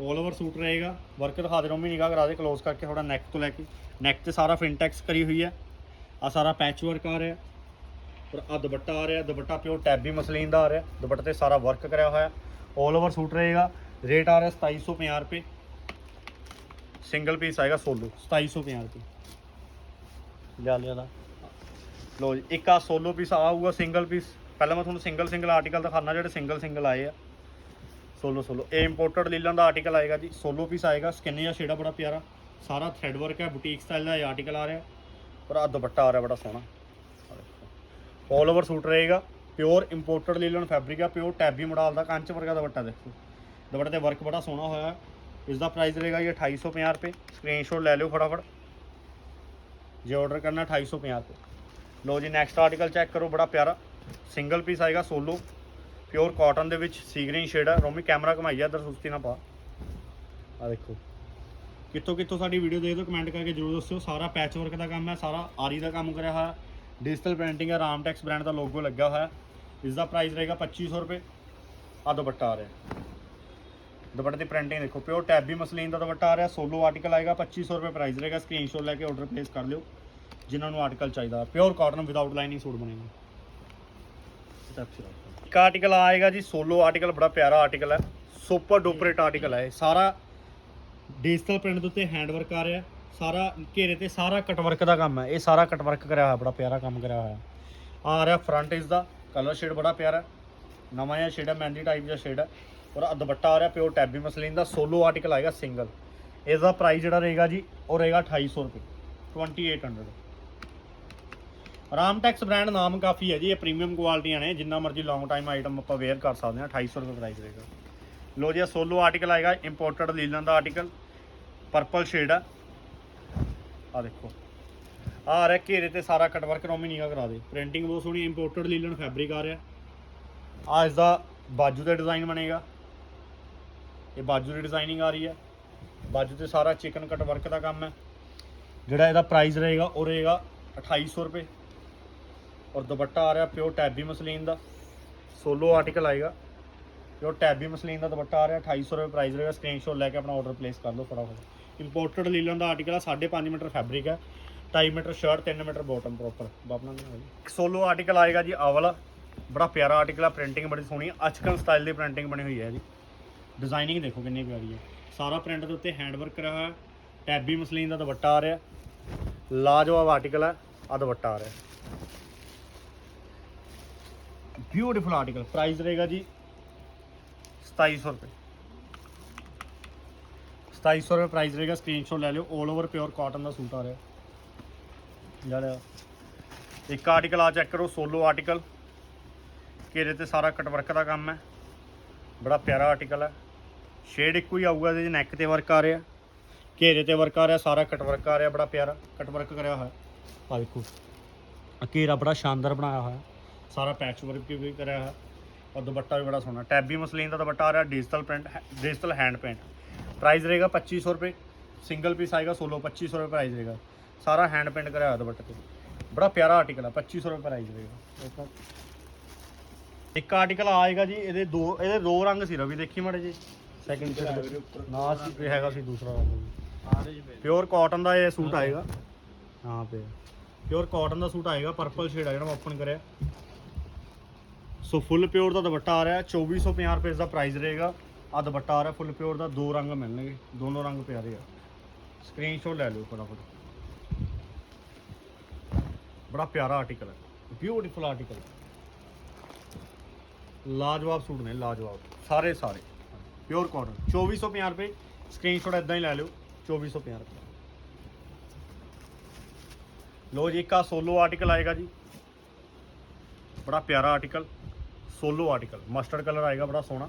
올 ਓਵਰ ਸੂਟ ਰਹੇਗਾ। ਵਰਕ ਦਿਖਾ ਦੇ ਰੋਮੀ ਨਿਗਾਹ ਕਰਾ ਦੇ ਕਲੋਜ਼ ਕਰਕੇ ਥੋੜਾ ਨੈਕ ਤੋਂ ਲੈ ਕੇ। ਨੈਕ ਤੇ ਸਾਰਾ ਫਿਨਟੈਕਸ ਕਰੀ ਹੋਈ ਹੈ। ਆ ਸਾਰਾ ਪੈਚ ਵਰਕ ਆ ਰਿਹਾ। ਔਰ ਆ ਦੁਪੱਟਾ ਆ ਰਿਹਾ। ਦੁਪੱਟਾ ਪਿਓਰ ਟੈਬੀ ਮਸਲੀਨ ਦਾ ਆ ਰਿਹਾ। ਦੁਪੱਟੇ ਤੇ ਸਾਰਾ ਵਰਕ ਕਰਿਆ ਹੋਇਆ। 올 ਓਵਰ ਸੂਟ ਰਹੇਗਾ। ਰੇਟ ਆ ਰਿਹਾ 2750 ਰੁਪਏ। ਸਿੰਗਲ ਪੀਸ ਆਏਗਾ ਸੋਲੋ 2750 ਰੁਪਏ। ਲਿਆ ਲਿਆ ਦਾ। ਲੋ ਜੀ, ਇੱਕ ਆ ਸੋਲੋ ਪੀਸ ਆਊਗਾ ਸਿੰਗਲ ਪੀਸ ਪਹਿਲਾਂ ਮੈਂ ਤੁਹਾਨੂੰ ਸਿੰਗਲ ਸਿੰਗਲ ਆਰਟੀਕਲ ਦਿਖਾਣਾ ਜਿਹੜੇ ਸਿੰਗਲ ਸਿੰਗਲ ਆਏ ਆ। Solo solo. ਇਹ ਇੰਪੋਰਟਡ ਲੀਲਨ ਦਾ ਆਰਟੀਕਲ ਆਏਗਾ ਜੀ। ਸੋਲੋ ਪੀਸ ਆਏਗਾ। ਸਕਿਨ ਜਾਂ ਸ਼ੇਡਾ ਬੜਾ ਪਿਆਰਾ। ਸਾਰਾ ਥ੍ਰੈਡ ਵਰਕ ਹੈ ਬੁਟੀਕ ਸਟਾਈਲ ਦਾ ਇਹ ਆਰਟੀਕਲ ਆ ਰਿਹਾ। ਪਰ ਆ ਦੁਪੱਟਾ ਆ ਰਿਹਾ, ਬੜਾ ਸੋਹਣਾ। ਆਲ ਓਵਰ ਸੂਟ ਰਹੇਗਾ। ਪਿਓਰ ਇੰਪੋਰਟਡ ਲੀਲਨ ਫੈਬਰਿਕ ਆ ਪਿਓਰ ਟੈਬੀ ਮੋਡਲ ਦਾ, ਕੰਚ ਵਰਗਾ ਦੁਪੱਟਾ ਦੇਖੋ। ਦੁਪੱਟੇ ਤੇ ਵਰਕ ਬੜਾ ਸੋਹਣਾ ਹੋਇਆ। ਹੈ ਇਸ ਦਾ ਪ੍ਰਾਈਸ ਰਹੇਗਾ ਜੀ 2850 ਰੁਪਏ। ਸਕਰੀਨਸ਼ਾਟ ਲੈ ਲਿਓ ਫਟਾਫਟ। ਜੇ ਆਰਡਰ ਕਰਨਾ 2850 ਰੁਪਏ। ਲੋ ਜੀ ਨੈਕਸਟ ਆਰਟੀਕਲ ਚੈੱਕ ਕਰੋ, ਬੜਾ ਪਿਆਰਾ। ਸਿੰਗਲ ਪੀਸ ਆਏਗਾ, ਸੋਲੋ। ਪਿਓਰ ਕਾਟਨ ਦੇ ਵਿੱਚ ਸੀ ਗ੍ਰੀਨ ਸ਼ੇਡ ਹੈ ਰੋਮੀ ਕੈਮਰਾ ਘਮਾਈਆ ਇਧਰ ਸੁਸਤੀ ਨਾ ਪਾ। ਆ ਦੇਖੋ। ਕਿੱਥੋਂ ਕਿੱਥੋਂ ਸਾਡੀ ਵੀਡੀਓ ਦੇਖਦੇ ਹੋ ਕਮੈਂਟ ਕਰਕੇ ਜਰੂਰ ਦੱਸਿਓ। ਸਾਰਾ ਪੈਚ ਵਰਕ ਦਾ ਕੰਮ ਹੈ, ਸਾਰਾ ਆਰੀ ਦਾ ਕੰਮ ਕਰਿਆ ਹੋਇਆ। ਡਿਜੀਟਲ ਪ੍ਰਿੰਟਿੰਗ ਹੈ ਰਾਮਟੈਕਸ ਬ੍ਰਾਂਡ ਦਾ ਲੋਗੋ ਲੱਗਾ ਹੋਇਆ। ਇਸ ਦਾ ਪ੍ਰਾਈਸ ਰਹੇਗਾ 2500 ਰੁਪਏ। ਆ ਦੁਪੱਟਾ ਆ ਰਿਹਾ। ਦੁਪੱਟੇ ਦੀ ਪ੍ਰਿੰਟਿੰਗ ਦੇਖੋ ਪਿਓਰ ਟੈਬੀ ਮਸਲੀਨ ਦਾ ਦੁਪੱਟਾ ਆ ਰਿਹਾ। ਸੋਲੋ ਆਰਟੀਕਲ ਆਏਗਾ 2500 ਰੁਪਏ ਪ੍ਰਾਈਸ ਰਹੇਗਾ। ਸਕਰੀਨਸ਼ਾਟ ਲੈ ਕੇ ਆਰਡਰ ਪਲੇਸ ਕਰ ਲਿਓ। ਜਿਨ੍ਹਾਂ ਨੂੰ ਆਰਟੀਕਲ ਚਾਹੀਦਾ pure cotton without lining suit ਬਣੇਗਾ। ਇੱਕ ਆਰਟੀਕਲ ਆਏਗਾ ਜੀ ਸੋਲੋ ਆਰਟੀਕਲ ਬੜਾ ਪਿਆਰਾ ਆਰਟੀਕਲ ਹੈ। ਸੁਪਰ ਡੁਪਰੇਟ ਆਰਟੀਕਲ ਹੈ ਇਹ। ਸਾਰਾ ਡਿਜੀਟਲ ਪ੍ਰਿੰਟ ਦੇ ਉੱਤੇ ਹੈਂਡ ਵਰਕ ਆ ਰਿਹਾ। ਸਾਰਾ ਘੇਰੇ ਤੇ ਸਾਰਾ ਕਟਵਰਕ ਦਾ ਕੰਮ ਹੈ। ਇਹ ਸਾਰਾ ਕਟਵਰਕ ਕਰਿਆ ਹੋਇਆ, ਬੜਾ ਪਿਆਰਾ ਕੰਮ ਕਰਿਆ ਹੋਇਆ। ਆ ਰਿਹਾ ਫਰੰਟ ਇਸ ਦਾ। ਕਲਰ ਸ਼ੇਡ ਬੜਾ ਪਿਆਰਾ ਨਵਾਂ ਜਿਹਾ ਸ਼ੇਡ ਹੈ, ਮਹਿੰਦੀ ਟਾਈਪ ਜਿਹਾ ਸ਼ੇਡ ਹੈ। ਔਰ ਦੁਪੱਟਾ ਆ ਰਿਹਾ ਪਿਓਰ ਟੈਬੀ ਮਸਲੀਨ ਦਾ। ਸੋਲੋ ਆਰਟੀਕਲ ਆਏਗਾ ਸਿੰਗਲ ਇਸ ਦਾ ਪ੍ਰਾਈਸ ਜਿਹੜਾ ਰਹੇਗਾ ਜੀ, ਉਹ ਰਹੇਗਾ 2800 ਰੁਪਏ। 2800 ਰਾਮਟੈਕਸ ਬ੍ਰਾਂਡ ਨਾਮ ਕਾਫੀ ਹੈ ਜੀ, ਇਹ ਪ੍ਰੀਮੀਅਮ ਕੁਆਲਿਟੀਆਂ ਨੇ, ਜਿੰਨਾ ਮਰਜ਼ੀ ਲੌਂਗ ਟਾਈਮ ਆਈਟਮ ਆਪਾਂ ਵੇਅਰ ਕਰ ਸਕਦੇ ਹਾਂ 2800 ਰੁਪਏ ਪ੍ਰਾਈਸ ਰਹੇਗਾ ਲੋ ਜੀ ਸੋਲੋ ਆਰਟੀਕਲ ਆਏਗਾ ਇੰਪੋਰਟਡ ਲੀਲਨ ਦਾ ਆਰਟੀਕਲ ਪਰਪਲ ਸ਼ੇਡ ਆ। ਆ ਦੇਖੋ। ਆਹ ਆ ਰਿਹਾ ਘੇਰੇ ਤੇ ਸਾਰਾ ਕਟ ਵਰਕ ਰੋਮੀ ਨੀਗਾ ਕਰਾ ਦੇ। ਪ੍ਰਿੰਟਿੰਗ ਬਹੁਤ ਸੋਹਣੀ ਇੰਪੋਰਟਡ ਲੀਲਨ ਫੈਬਰਿਕ ਆ ਰਿਹਾ। ਆ ਇਸ ਦਾ ਬਾਜੂ ਦਾ ਡਿਜ਼ਾਈਨ ਬਣੇਗਾ। ਇਹ ਬਾਜੂ ਦੀ ਡਿਜ਼ਾਈਨਿੰਗ ਆ ਰਹੀ ਹੈ। ਬਾਜੂ ਤੇ ਸਾਰਾ ਚਿਕਨ ਕਟ ਵਰਕ ਦਾ ਕੰਮ ਹੈ। ਜਿਹੜਾ ਇਹਦਾ ਪ੍ਰਾਈਸ ਰਹੇਗਾ, ਉਹ ਰਹੇਗਾ 2800 ਰੁਪਏ। ਔਰ ਦੁਪੱਟਾ ਆ ਰਿਹਾ ਪਿਓਰ ਟੈਬੀ ਮਸਲੀਨ ਦਾ। ਸੋਲੋ ਆਰਟੀਕਲ ਆਏਗਾ। ਪਿਓਰ ਟੈਬੀ ਮਸਲੀਨ ਦਾ ਦੁਪੱਟਾ ਆ ਰਿਹਾ 2800 ਰੁਪਏ ਪ੍ਰਾਈਸ ਰਹੇਗਾ। ਸਕਰੀਨਸ਼ਾਟ ਲੈ ਕੇ ਆਪਣਾ ਆਰਡਰ ਪਲੇਸ ਕਰ ਲਓ ਫਟਾਫਟ। ਇੰਪੋਰਟਡ ਲੀਲਨ ਦਾ ਆਰਟੀਕਲ ਆ 5.5 ਮੀਟਰ ਫੈਬਰਿਕ ਹੈ। 2.5 metre shirt 3 metre bottom proper ਬਾਪਨਾ ਇੱਕ ਸੋਲੋ ਆਰਟੀਕਲ ਆਏਗਾ ਜੀ ਆਹ ਵਾਲਾ ਬੜਾ ਪਿਆਰਾ ਆਰਟੀਕਲ ਆ ਪ੍ਰਿੰਟਿੰਗ ਬੜੀ ਸੋਹਣੀ ਅਚਕਨ ਸਟਾਈਲ ਦੀ ਪ੍ਰਿੰਟਿੰਗ ਬਣੀ ਹੋਈ ਹੈ ਜੀ। ਡਿਜ਼ਾਈਨਿੰਗ ਦੇਖੋ ਕਿੰਨੀ ਪਿਆਰੀ ਹੈ। ਸਾਰਾ ਪ੍ਰਿੰਟ ਦੇ ਉੱਤੇ ਹੈਂਡ ਵਰਕ ਕਰਿਆ ਟੈਬੀ ਮਸਲੀਨ ਦਾ ਦੁਪੱਟਾ ਆ ਰਿਹਾ। ਲਾਜਵਾਬ ਆਰਟੀਕਲ ਹੈ ਆ ਦੁਪੱਟਾ ਆ ਰਿਹਾ। ਬਿਊਟੀਫੁਲ ਆਰਟੀਕਲ ਪ੍ਰਾਈਸ ਰਹੇਗਾ ਜੀ 2700 ਰੁਪਏ। 2700 ਰੁਪਏ ਪ੍ਰਾਈਸ ਰਹੇਗਾ ਸਕਰੀਨਸ਼ਾਟ ਲੈ ਲਿਓ। 올 ਓਵਰ ਪਿਓਰ ਕਾਟਨ ਦਾ ਸੂਟ ਆ ਰਿਹਾ। ਜਿਹੜਾ ਇੱਕ ਆਰਟੀਕਲ ਆ ਚੈੱਕ ਕਰੋ ਸੋਲੋ ਆਰਟੀਕਲ ਘੇਰੇ ਤੇ ਸਾਰਾ ਕਟਵਰਕ ਦਾ ਕੰਮ ਹੈ। ਬੜਾ ਪਿਆਰਾ ਆਰਟੀਕਲ ਹੈ। ਸ਼ੇਡ ਇੱਕੋ ਹੀ ਆਊਗਾ, ਇਹਦੇ ਨੈਕ ਤੇ ਵਰਕ ਆ ਰਿਹਾ। ਘੇਰੇ ਤੇ ਵਰਕ ਆ ਰਿਹਾ, ਸਾਰਾ ਕਟਵਰਕ ਆ ਰਿਹਾ, ਬੜਾ ਪਿਆਰਾ। ਕਟਵਰਕ ਕਰਿਆ ਹੋਇਆ। ਆ ਦੇਖੋ। ਘੇਰਾ ਬੜਾ ਸ਼ਾਨਦਾਰ ਬਣਾਇਆ ਹੋਇਆ। ਸਾਰਾ ਪੈਚ ਵਰਕ ਵੀ ਕਰਿਆ ਹੋਇਆ। ਔਰ ਦੁਪੱਟਾ ਵੀ ਬੜਾ ਸੋਹਣਾ। ਟੈਬੀ ਮਸਲੀਨ ਦਾ ਦੁਪੱਟਾ ਆ ਰਿਹਾ digital print digital hand paint price ਰਹੇਗਾ 2500 ਰੁਪਏ। ਸਿੰਗਲ ਪੀਸ ਆਏਗਾ ਸੋਲੋ 2500 ਰੁਪਏ ਪ੍ਰਾਈਸ ਰਹੇਗਾ। ਸਾਰਾ ਹੈਂਡ ਪੇਂਟ ਕਰਿਆ ਹੋਇਆ ਦੁਪੱਟੇ ਤੇ। ਬੜਾ ਪਿਆਰਾ ਆਰਟੀਕਲ ਆ 2500 ਰੁਪਏ ਪ੍ਰਾਈਸ ਰਹੇਗਾ। ਦੇਖੋ। ਇੱਕ ਆਰਟੀਕਲ ਆਏਗਾ ਜੀ, ਇਹਦੇ ਦੋ ਇਹਦੇ ਦੋ ਰੰਗ ਸੀ ਰਵੀ, ਦੇਖੀ ਮਾੜੇ ਜੀ ਸੈਕਿੰਡ ਸ਼ੇਡ ਨਾ ਸੀ, ਇਹ ਹੈਗਾ ਸੀ ਦੂਸਰਾ ਪਿਓਰ ਕਾਟਨ ਦਾ ਇਹ ਸੂਟ ਆਏਗਾ। ਹਾਂ ਪੇ ਪਿਓਰ ਕਾਟਨ ਦਾ ਸੂਟ ਆਏਗਾ ਪਰਪਲ ਸ਼ੇਡ ਆ ਜਿਹੜਾ ਮੈਂ ਓਪਨ ਕਰਿਆ। ਸੋ ਫੁੱਲ ਪਿਓਰ ਦਾ ਦੁਪੱਟਾ ਆ ਰਿਹਾ 2450 ਰੁਪਏ ਦਾ ਪ੍ਰਾਈਸ ਰਹੇਗਾ। ਆ ਦੁਪੱਟਾ ਆ ਰਿਹਾ ਫੁੱਲ ਪਿਓਰ ਦਾ, ਦੋ ਰੰਗ ਮਿਲਣਗੇ, ਦੋਨੋਂ ਰੰਗ ਪਿਆਰੇ ਆ। ਸਕਰੀਨਸ਼ਾਟ ਲੈ ਲਿਓ ਫਟਾਫਟ। ਬੜਾ ਪਿਆਰਾ ਆਰਟੀਕਲ ਹੈ ਬਿਊਟੀਫੁਲ ਆਰਟੀਕਲ ਲਾਜਵਾਬ ਸੂਟ ਨੇ, ਲਾਜਵਾਬ, ਸਾਰੇ ਸਾਰੇ। ਪਿਓਰ ਕਾਟਨ 2450 ਰੁਪਏ। ਸਕਰੀਨਸ਼ਾਟ ਇਦਾਂ ਹੀ ਲੈ ਲਿਓ 2450 ਰੁਪਏ। ਲੋ ਜੀ, ਇੱਕ ਆ ਸੋਲੋ ਆਰਟੀਕਲ ਆਏਗਾ ਜੀ। ਬੜਾ ਪਿਆਰਾ article solo article mustard colour ਆਏਗਾ, ਬੜਾ ਸੋਹਣਾ।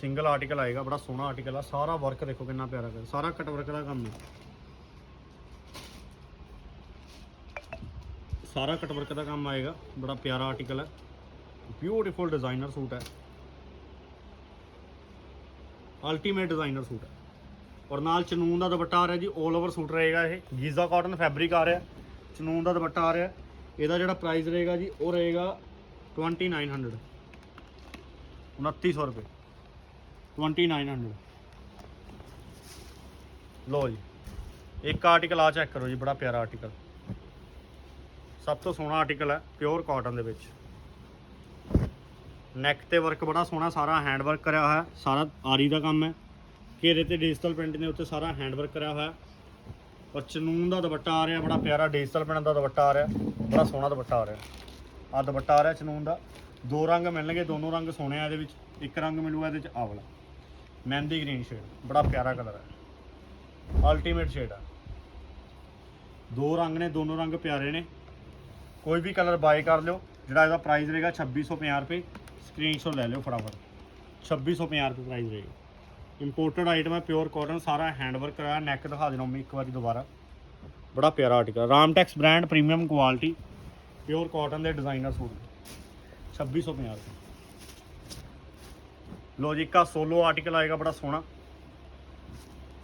ਸਿੰਗਲ ਆਰਟੀਕਲ ਆਏਗਾ, ਬੜਾ ਸੋਹਣਾ ਆਰਟੀਕਲ ਆ। ਸਾਰਾ ਵਰਕ ਦੇਖੋ ਕਿੰਨਾ ਪਿਆਰਾ ਕਰ ਸਾਰਾ ਕਟ ਵਰਕ ਦਾ ਕੰਮ ਹੈ ਸਾਰਾ ਕਟ ਵਰਕ ਦਾ ਕੰਮ ਆਏਗਾ। ਬੜਾ ਪਿਆਰਾ ਆਰਟੀਕਲ ਹੈ ਬਿਊਟੀਫੁਲ ਡਿਜ਼ਾਈਨਰ ਸੂਟ ਹੈ ਅਲਟੀਮੇਟ ਡਿਜ਼ਾਈਨਰ ਸੂਟ ਹੈ ਔਰ ਨਾਲ ਚਨੂਨ ਦਾ ਦੁਪੱਟਾ ਆ ਰਿਹਾ ਜੀ 올 ਓਵਰ ਸੂਟ ਰਹੇਗਾ ਇਹ। ਗੀਜ਼ਾ ਕਾਟਨ ਫੈਬਰਿਕ ਆ ਰਿਹਾ। ਚਨੂਨ ਦਾ ਦੁਪੱਟਾ ਆ ਰਿਹਾ। ਇਹਦਾ ਜਿਹੜਾ ਪ੍ਰਾਈਸ ਰਹੇਗਾ ਜੀ, ਉਹ ਰਹੇਗਾ 2900 2900 ਰੁਪਏ। 2900 ਲੋ ਜੀ, ਇੱਕ ਆਰਟੀਕਲ ਆ ਚੈੱਕ ਕਰੋ ਜੀ, ਬੜਾ ਪਿਆਰਾ ਆਰਟੀਕਲ ਸਭ ਤੋਂ ਸੋਹਣਾ ਆਰਟੀਕਲ ਹੈ ਪਿਓਰ ਕਾਟਨ ਦੇ ਵਿੱਚ। ਨੈਕ ਤੇ ਵਰਕ ਬੜਾ ਸੋਹਣਾ, ਸਾਰਾ ਹੈਂਡ ਵਰਕ ਕਰਿਆ ਹੋਇਆ, ਸਾਰਾ ਆਰੀ ਦਾ ਕੰਮ ਹੈ। ਘੇਰੇ ਤੇ ਡਿਜੀਟਲ ਪ੍ਰਿੰਟ ਦੇ ਉੱਤੇ ਸਾਰਾ ਹੈਂਡ ਵਰਕ ਕਰਿਆ ਹੋਇਆ। ਔਰ ਚਨੂਨ ਦਾ ਦੁਪੱਟਾ ਆ ਰਿਹਾ, ਬੜਾ ਪਿਆਰਾ ਡਿਜੀਟਲ ਪ੍ਰਿੰਟ ਦਾ ਦੁਪੱਟਾ ਆ ਰਿਹਾ, ਬੜਾ ਸੋਹਣਾ ਦੁਪੱਟਾ ਆ ਰਿਹਾ। ਆ ਦੁਪੱਟਾ ਆ ਰਿਹਾ ਚਨੂਨ ਦਾ। ਦੋ ਰੰਗ ਮਿਲਣਗੇ, ਦੋਨੋਂ ਰੰਗ ਸੋਹਣੇ ਆ ਇਹਦੇ ਵਿੱਚ, ਇੱਕ ਰੰਗ ਮਿਲੂਗਾ ਇਹਦੇ ਵਿੱਚ ਆਵਲਾ। ਮਹਿੰਦੀ ਗ੍ਰੀਨ ਸ਼ੇਡ ਬੜਾ ਪਿਆਰਾ ਕਲਰ ਹੈ। ਅਲਟੀਮੇਟ ਸ਼ੇਡ ਆ। ਦੋ ਰੰਗ ਨੇ, ਦੋਨੋਂ ਰੰਗ ਪਿਆਰੇ ਨੇ। ਕੋਈ ਵੀ ਕਲਰ ਬਾਏ ਕਰ ਲਿਓ, ਜਿਹੜਾ ਇਹਦਾ ਪ੍ਰਾਈਸ ਰਹੇਗਾ 2650 ਰੁਪਏ ਸਕਰੀਨਸ਼ਾਟ ਲੈ ਲਿਓ ਫਟਾਫਟ। 2650 ਰੁਪਏ ਪ੍ਰਾਈਸ ਰਹੇਗਾ। ਇੰਪੋਰਟਡ ਆਈਟਮ ਹੈ ਪਿਓਰ ਕਾਟਨ ਸਾਰਾ ਹੈਂਡ ਵਰਕ ਕਰਾਇਆ ਨੈਕ ਦਿਖਾ ਦੇਣਾ ਮੈਂ ਇੱਕ ਵਾਰੀ ਦੁਬਾਰਾ। ਬੜਾ ਪਿਆਰਾ article Ramtex brand premium quality pure cotton ਦੇ ਡਿਜ਼ਾਈਨਰ ਸੂਟ। 2650 ਰੁਪਏ। ਲੋ ਜੀ ਕਾ ਸੋਲੋ ਆਰਟੀਕਲ ਆਏਗਾ, ਬੜਾ ਸੋਹਣਾ।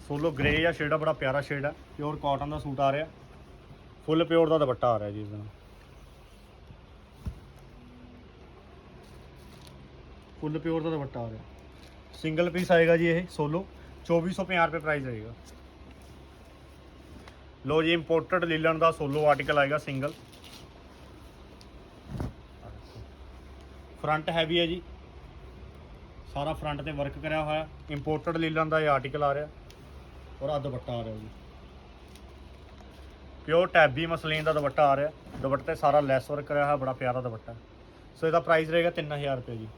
ਸੋਲੋ ਗ੍ਰੇ ਜਾਂ ਸ਼ੇਡ ਆ, ਬੜਾ ਪਿਆਰਾ ਸ਼ੇਡ ਹੈ ਪਿਓਰ ਕਾਟਨ ਦਾ ਸੂਟ ਆ ਰਿਹਾ। ਫੁੱਲ ਪਿਓਰ ਦਾ ਦੁਪੱਟਾ ਆ ਰਿਹਾ ਜੀ ਇਸ ਦਾ ਫੁੱਲ ਪਿਓਰ ਦਾ ਦੁਪੱਟਾ ਆ ਰਿਹਾ। ਸਿੰਗਲ ਪੀਸ ਆਏਗਾ ਜੀ ਇਹ, ਸੋਲੋ। 2450 ਰੁਪਏ ਪ੍ਰਾਈਸ ਆਏਗਾ। ਲੋ ਜੀ ਇੰਪੋਰਟਡ ਲੀਲਨ ਦਾ ਸੋਲੋ ਆਰਟੀਕਲ ਆਏਗਾ ਸਿੰਗਲ ਫਰੰਟ ਹੈਵੀ ਹੈ ਜੀ। ਸਾਰਾ ਫਰੰਟ ਤੇ ਵਰਕ ਕਰਿਆ ਹੋਇਆ। ਇੰਪੋਰਟਡ ਲੀਲਨ ਦਾ ਇਹ ਆਰਟੀਕਲ ਆ ਰਿਹਾ। ਔਰ ਆ ਦੁਪੱਟਾ ਆ ਰਿਹਾ ਜੀ। ਪਿਓਰ ਟੈਬੀ ਮਸਲੀਨ ਦਾ ਦੁਪੱਟਾ ਆ ਰਿਹਾ। ਦੁਪੱਟੇ ਤੇ ਸਾਰਾ ਲੈਸ ਵਰਕ ਕਰਿਆ ਹੋਇਆ ਬੜਾ ਪਿਆਰਾ ਦੁਪੱਟਾ। ਸੋ ਇਹਦਾ ਪ੍ਰਾਈਸ ਰਹੇਗਾ 3000 ਰੁਪਏ ਜੀ।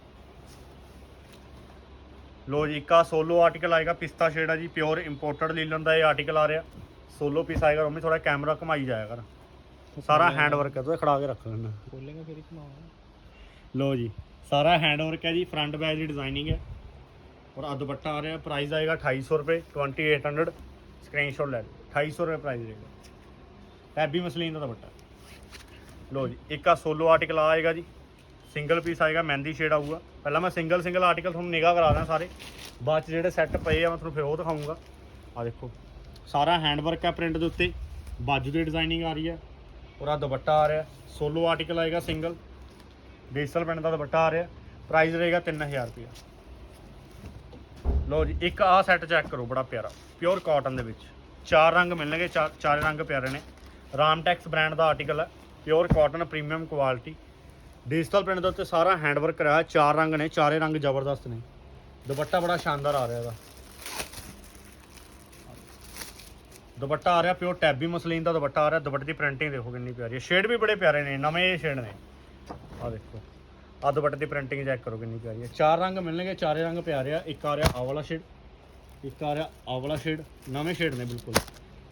ਲੋ ਜੀ ਇੱਕ ਆ ਸੋਲੋ ਆਰਟੀਕਲ ਆਏਗਾ ਪਿਸਤਾ ਸ਼ੇਡ ਆ ਜੀ। ਪਿਓਰ ਇੰਪੋਰਟਡ ਲੀਲਨ ਦਾ ਇਹ ਆਰਟੀਕਲ ਆ ਰਿਹਾ। ਸੋਲੋ ਪੀਸ ਆਏਗਾ ਉਹ ਥੋੜਾ ਕੈਮਰਾ ਘੁਮਾਈ ਜਾਇਆ ਕਰ। ਸਾਰਾ ਹੈਂਡ ਵਰਕ ਹੈ ਤੂੰ ਖੜਾ ਕੇ ਰੱਖ ਲੈਣਾ ਖੋਲੇਗਾ ਫਿਰ ਘੁਮਾਓ ਲੋ ਜੀ, ਸਾਰਾ ਹੈਂਡ ਵਰਕ ਹੈ ਜੀ ਫਰੰਟ ਬੈਕ ਦੀ ਡਿਜ਼ਾਈਨਿੰਗ ਹੈ। ਔਰ ਆ ਦੁਪੱਟਾ ਆ ਰਿਹਾ ਪ੍ਰਾਈਸ ਆਏਗਾ 2800 ਰੁਪਏ 2800 ਸਕਰੀਨਸ਼ਾਟ ਲੈ ਲਓ 2800 ਰੁਪਏ ਪ੍ਰਾਈਸ ਰਹੇਗਾ ਹੈਵੀ ਮਸਲੀਨ ਦਾ ਦੁਪੱਟਾ। ਲੋ ਜੀ, ਇੱਕ ਆ ਸੋਲੋ ਆਰਟੀਕਲ ਆਏਗਾ ਜੀ ਸਿੰਗਲ ਪੀਸ ਆਏਗਾ, ਮਹਿੰਦੀ ਸ਼ੇਡ ਆਊਗਾ। ਪਹਿਲਾਂ ਮੈਂ ਸਿੰਗਲ ਸਿੰਗਲ ਆਰਟੀਕਲ ਤੁਹਾਨੂੰ ਨਿਗਾਹ ਕਰਾ ਦਾਂ ਸਾਰੇ। ਬਾਅਦ ਚ ਜਿਹੜੇ ਸੈੱਟ ਪਏ ਆ, ਮੈਂ ਤੁਹਾਨੂੰ ਫਿਰ ਉਹ ਦਿਖਾਊਂਗਾ। ਆ ਦੇਖੋ, ਸਾਰਾ ਹੈਂਡ ਵਰਕ ਹੈ ਪ੍ਰਿੰਟ ਦੇ ਉੱਤੇ, ਬਾਜੂ ਦੀ ਡਿਜ਼ਾਈਨਿੰਗ ਆ ਰਹੀ ਹੈ। ਔਰ ਆ ਦੁਪੱਟਾ ਆ ਰਿਹਾ ਸੋਲੋ ਆਰਟੀਕਲ ਆਏਗਾ ਸਿੰਗਲ ਡਿਜੀਟਲ ਪਿੰਡ ਦਾ ਦੁਪੱਟਾ ਆ ਰਿਹਾ ਪ੍ਰਾਈਸ ਰਹੇਗਾ 3000 ਰੁਪਏ ਲਓ ਜੀ, ਇੱਕ ਆਹ ਸੈੱਟ ਚੈੱਕ ਕਰੋ, ਬੜਾ ਪਿਆਰਾ ਪਿਓਰ ਕਾਟਨ ਦੇ ਵਿੱਚ। ਚਾਰ ਰੰਗ ਮਿਲਣਗੇ, ਚਾ- ਚਾਰੇ ਰੰਗ ਪਿਆਰੇ ਨੇ। ਰਾਮਟੈਕਸ ਬ੍ਰਾਂਡ ਦਾ ਆਰਟੀਕਲ ਹੈ pure cotton premium quality digital print ਦੇ ਉੱਤੇ ਸਾਰਾ ਹੈਂਡਵਰਕ ਕਰਾਇਆ, ਚਾਰ ਰੰਗ ਨੇ, ਚਾਰੇ ਰੰਗ ਜ਼ਬਰਦਸਤ ਨੇ। ਦੁਪੱਟਾ ਬੜਾ ਸ਼ਾਨਦਾਰ ਆ ਰਿਹਾ ਇਹਦਾ। ਦੁਪੱਟਾ ਆ ਰਿਹਾ ਪਿਓਰ ਟੈਬੀ ਮਸਲੀਨ ਦਾ ਦੁਪੱਟਾ ਆ ਰਿਹਾ, ਦੁਪੱਟੇ ਦੀ ਪ੍ਰਿੰਟਿੰਗ ਦੇਖੋ ਕਿੰਨੀ ਪਿਆਰੀ ਹੈ। ਸ਼ੇਡ ਵੀ ਬੜੇ ਪਿਆਰੇ ਨੇ, ਨਵੇਂ ਸ਼ੇਡ ਨੇ। ਆ ਦੇਖੋ। ਆ ਦੁਪੱਟੇ ਦੀ ਪ੍ਰਿੰਟਿੰਗ ਚੈੱਕ ਕਰੋ ਕਿੰਨੀ ਪਿਆਰੀ ਹੈ। ਚਾਰ ਰੰਗ ਮਿਲਣਗੇ, ਚਾਰੇ ਰੰਗ ਪਿਆਰੇ ਆ। ਇੱਕ ਆ ਰਿਹਾ ਆਹ ਵਾਲਾ ਸ਼ੇਡ ਇੱਕ ਆ ਰਿਹਾ ਆਹ ਵਾਲਾ ਸ਼ੇਡ ਨਵੇਂ ਸ਼ੇਡ ਨੇ ਬਿਲਕੁਲ।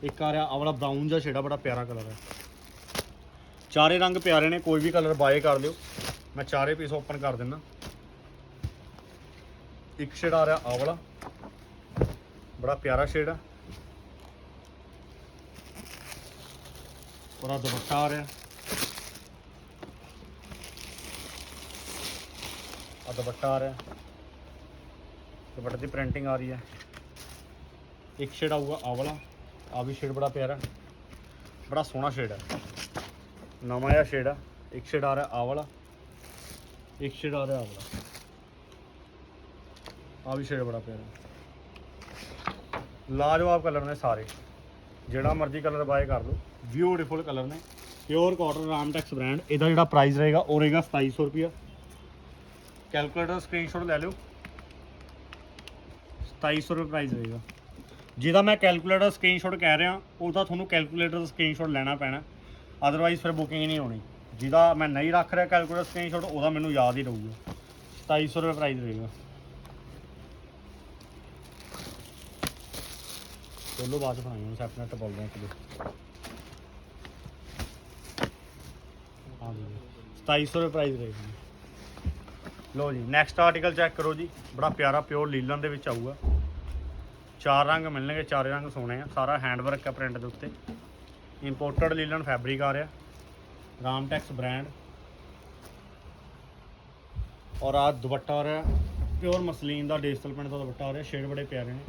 ਇੱਕ ਆ ਰਿਹਾ ਆਹ ਵਾਲਾ ਬਰਾਊਨ ਜਿਹਾ ਸ਼ੇਡ ਆ, ਬੜਾ ਪਿਆਰਾ ਕਲਰ ਹੈ। ਚਾਰੇ ਰੰਗ ਪਿਆਰੇ ਨੇ, ਕੋਈ ਵੀ ਕਲਰ ਬਾਏ ਕਰ ਲਿਓ। ਮੈਂ ਚਾਰੇ ਪੀਸ ਓਪਨ ਕਰ ਦਿੰਦਾ ਇੱਕ ਸ਼ੇਡ ਆ ਰਿਹਾ ਆਹ ਵਾਲਾ। ਬੜਾ ਪਿਆਰਾ ਸ਼ੇਡ ਆ। ਔਰ ਆ ਦੁਪੱਟਾ ਆ ਰਿਹਾ। ਆ ਦੁਪੱਟਾ ਆ ਰਿਹਾ ਦੁਪੱਟੇ ਦੀ ਪ੍ਰਿੰਟਿੰਗ ਆ ਰਹੀ ਹੈ ਇੱਕ ਸ਼ੇਡ ਆਊਗਾ ਆਹ ਵਾਲਾ ਆ ਵੀ ਸ਼ੇਡ ਬੜਾ ਪਿਆਰਾ ਬੜਾ ਸੋਹਣਾ ਸ਼ੇਡ ਹੈ ਨਵਾਂ ਜਿਹਾ ਸ਼ੇਡ ਆ ਇੱਕ ਸ਼ੇਡ ਆ ਰਿਹਾ ਆਹ ਵਾਲਾ ਇੱਕ ਸ਼ੇਡ ਆ ਰਿਹਾ ਆਹ ਵਾਲਾ ਆ ਵੀ ਸ਼ੇਡ ਬੜਾ ਪਿਆਰਾ ਲਾਜਵਾਬ ਕਲਰ ਨੇ ਸਾਰੇ ਜਿਹੜਾ ਮਰਜ਼ੀ ਕਲਰ ਬਾਏ ਕਰ ਲਓ ਬਿਊਟੀਫੁਲ ਕਲਰ ਨੇ ਪਿਓਰ ਕਾਟਨ ਰਾਮਟੈਕਸ ਬ੍ਰਾਂਡ ਇਹਦਾ ਜਿਹੜਾ ਪ੍ਰਾਈਸ ਰਹੇਗਾ ਉਹ ਰਹੇਗਾ 2700 ਰੁਪਿਆ ਕੈਲਕੂਲੇਟਰ ਸਕਰੀਨਸ਼ਾਟ ਲੈ ਲਿਓ। 2700 ਰੁਪਏ ਪ੍ਰਾਈਸ ਰਹੇਗਾ। ਜਿਹਦਾ ਮੈਂ ਕੈਲਕੂਲੇਟਰ ਸਕਰੀਨਸ਼ਾਟ ਕਹਿ ਰਿਹਾ, ਉਹਦਾ ਤੁਹਾਨੂੰ ਕੈਲਕੂਲੇਟਰ ਦਾ ਸਕਰੀਨਸ਼ਾਟ ਲੈਣਾ ਪੈਣਾ। ਅਦਰਵਾਈਜ਼ ਫਿਰ ਬੁਕਿੰਗ ਨਹੀਂ ਹੋਣੀ। ਜਿਹਦਾ ਮੈਂ ਨਹੀਂ ਰੱਖ ਰਿਹਾ ਕੈਲਕੂਲੇਟਰ ਸਕਰੀਨਸ਼ਾਟ ਉਹਦਾ ਮੈਨੂੰ ਯਾਦ ਹੀ ਰਹੂਗਾ। 2700 ਰੁਪਏ ਪ੍ਰਾਈਸ ਰਹੇਗਾ। ਚਲੋ ਬਾਅਦ ਚ ਬਣਾਈ ਹੁਣ ਸੈਪਨੈਟ ਬੋਲਦੇ ਹਾਂ ਇੱਕ ਦੋ। 2700 ਰੁਪਏ ਪ੍ਰਾਈਸ ਰਹੇਗੀ। ਲੋ ਜੀ ਨੈਕਸਟ ਆਰਟੀਕਲ ਚੈੱਕ ਕਰੋ ਜੀ। ਬੜਾ ਪਿਆਰਾ ਪਿਓਰ ਲੀਲਨ ਦੇ ਵਿੱਚ ਆਊਗਾ। ਚਾਰ ਰੰਗ ਮਿਲਣਗੇ, ਚਾਰੇ ਰੰਗ ਸੋਹਣੇ ਆ। ਸਾਰਾ ਹੈਂਡ ਵਰਕ ਹੈ ਪ੍ਰਿੰਟ ਦੇ ਉੱਤੇ। ਇੰਪੋਰਟਡ ਲੀਲਨ ਫੈਬਰਿਕ ਆ ਰਿਹਾ। ਰਾਮਟੈਕਸ ਬ੍ਰਾਂਡ ਔਰ ਆ ਦੁਪੱਟਾ ਆ ਰਿਹਾ। ਪਿਓਰ ਮਸਲੀਨ ਦਾ ਡਿਜੀਟਲ ਪ੍ਰਿੰਟ ਦਾ ਦੁਪੱਟਾ ਆ ਰਿਹਾ। ਸ਼ੇਡ ਬੜੇ ਪਿਆਰੇ ਨੇ।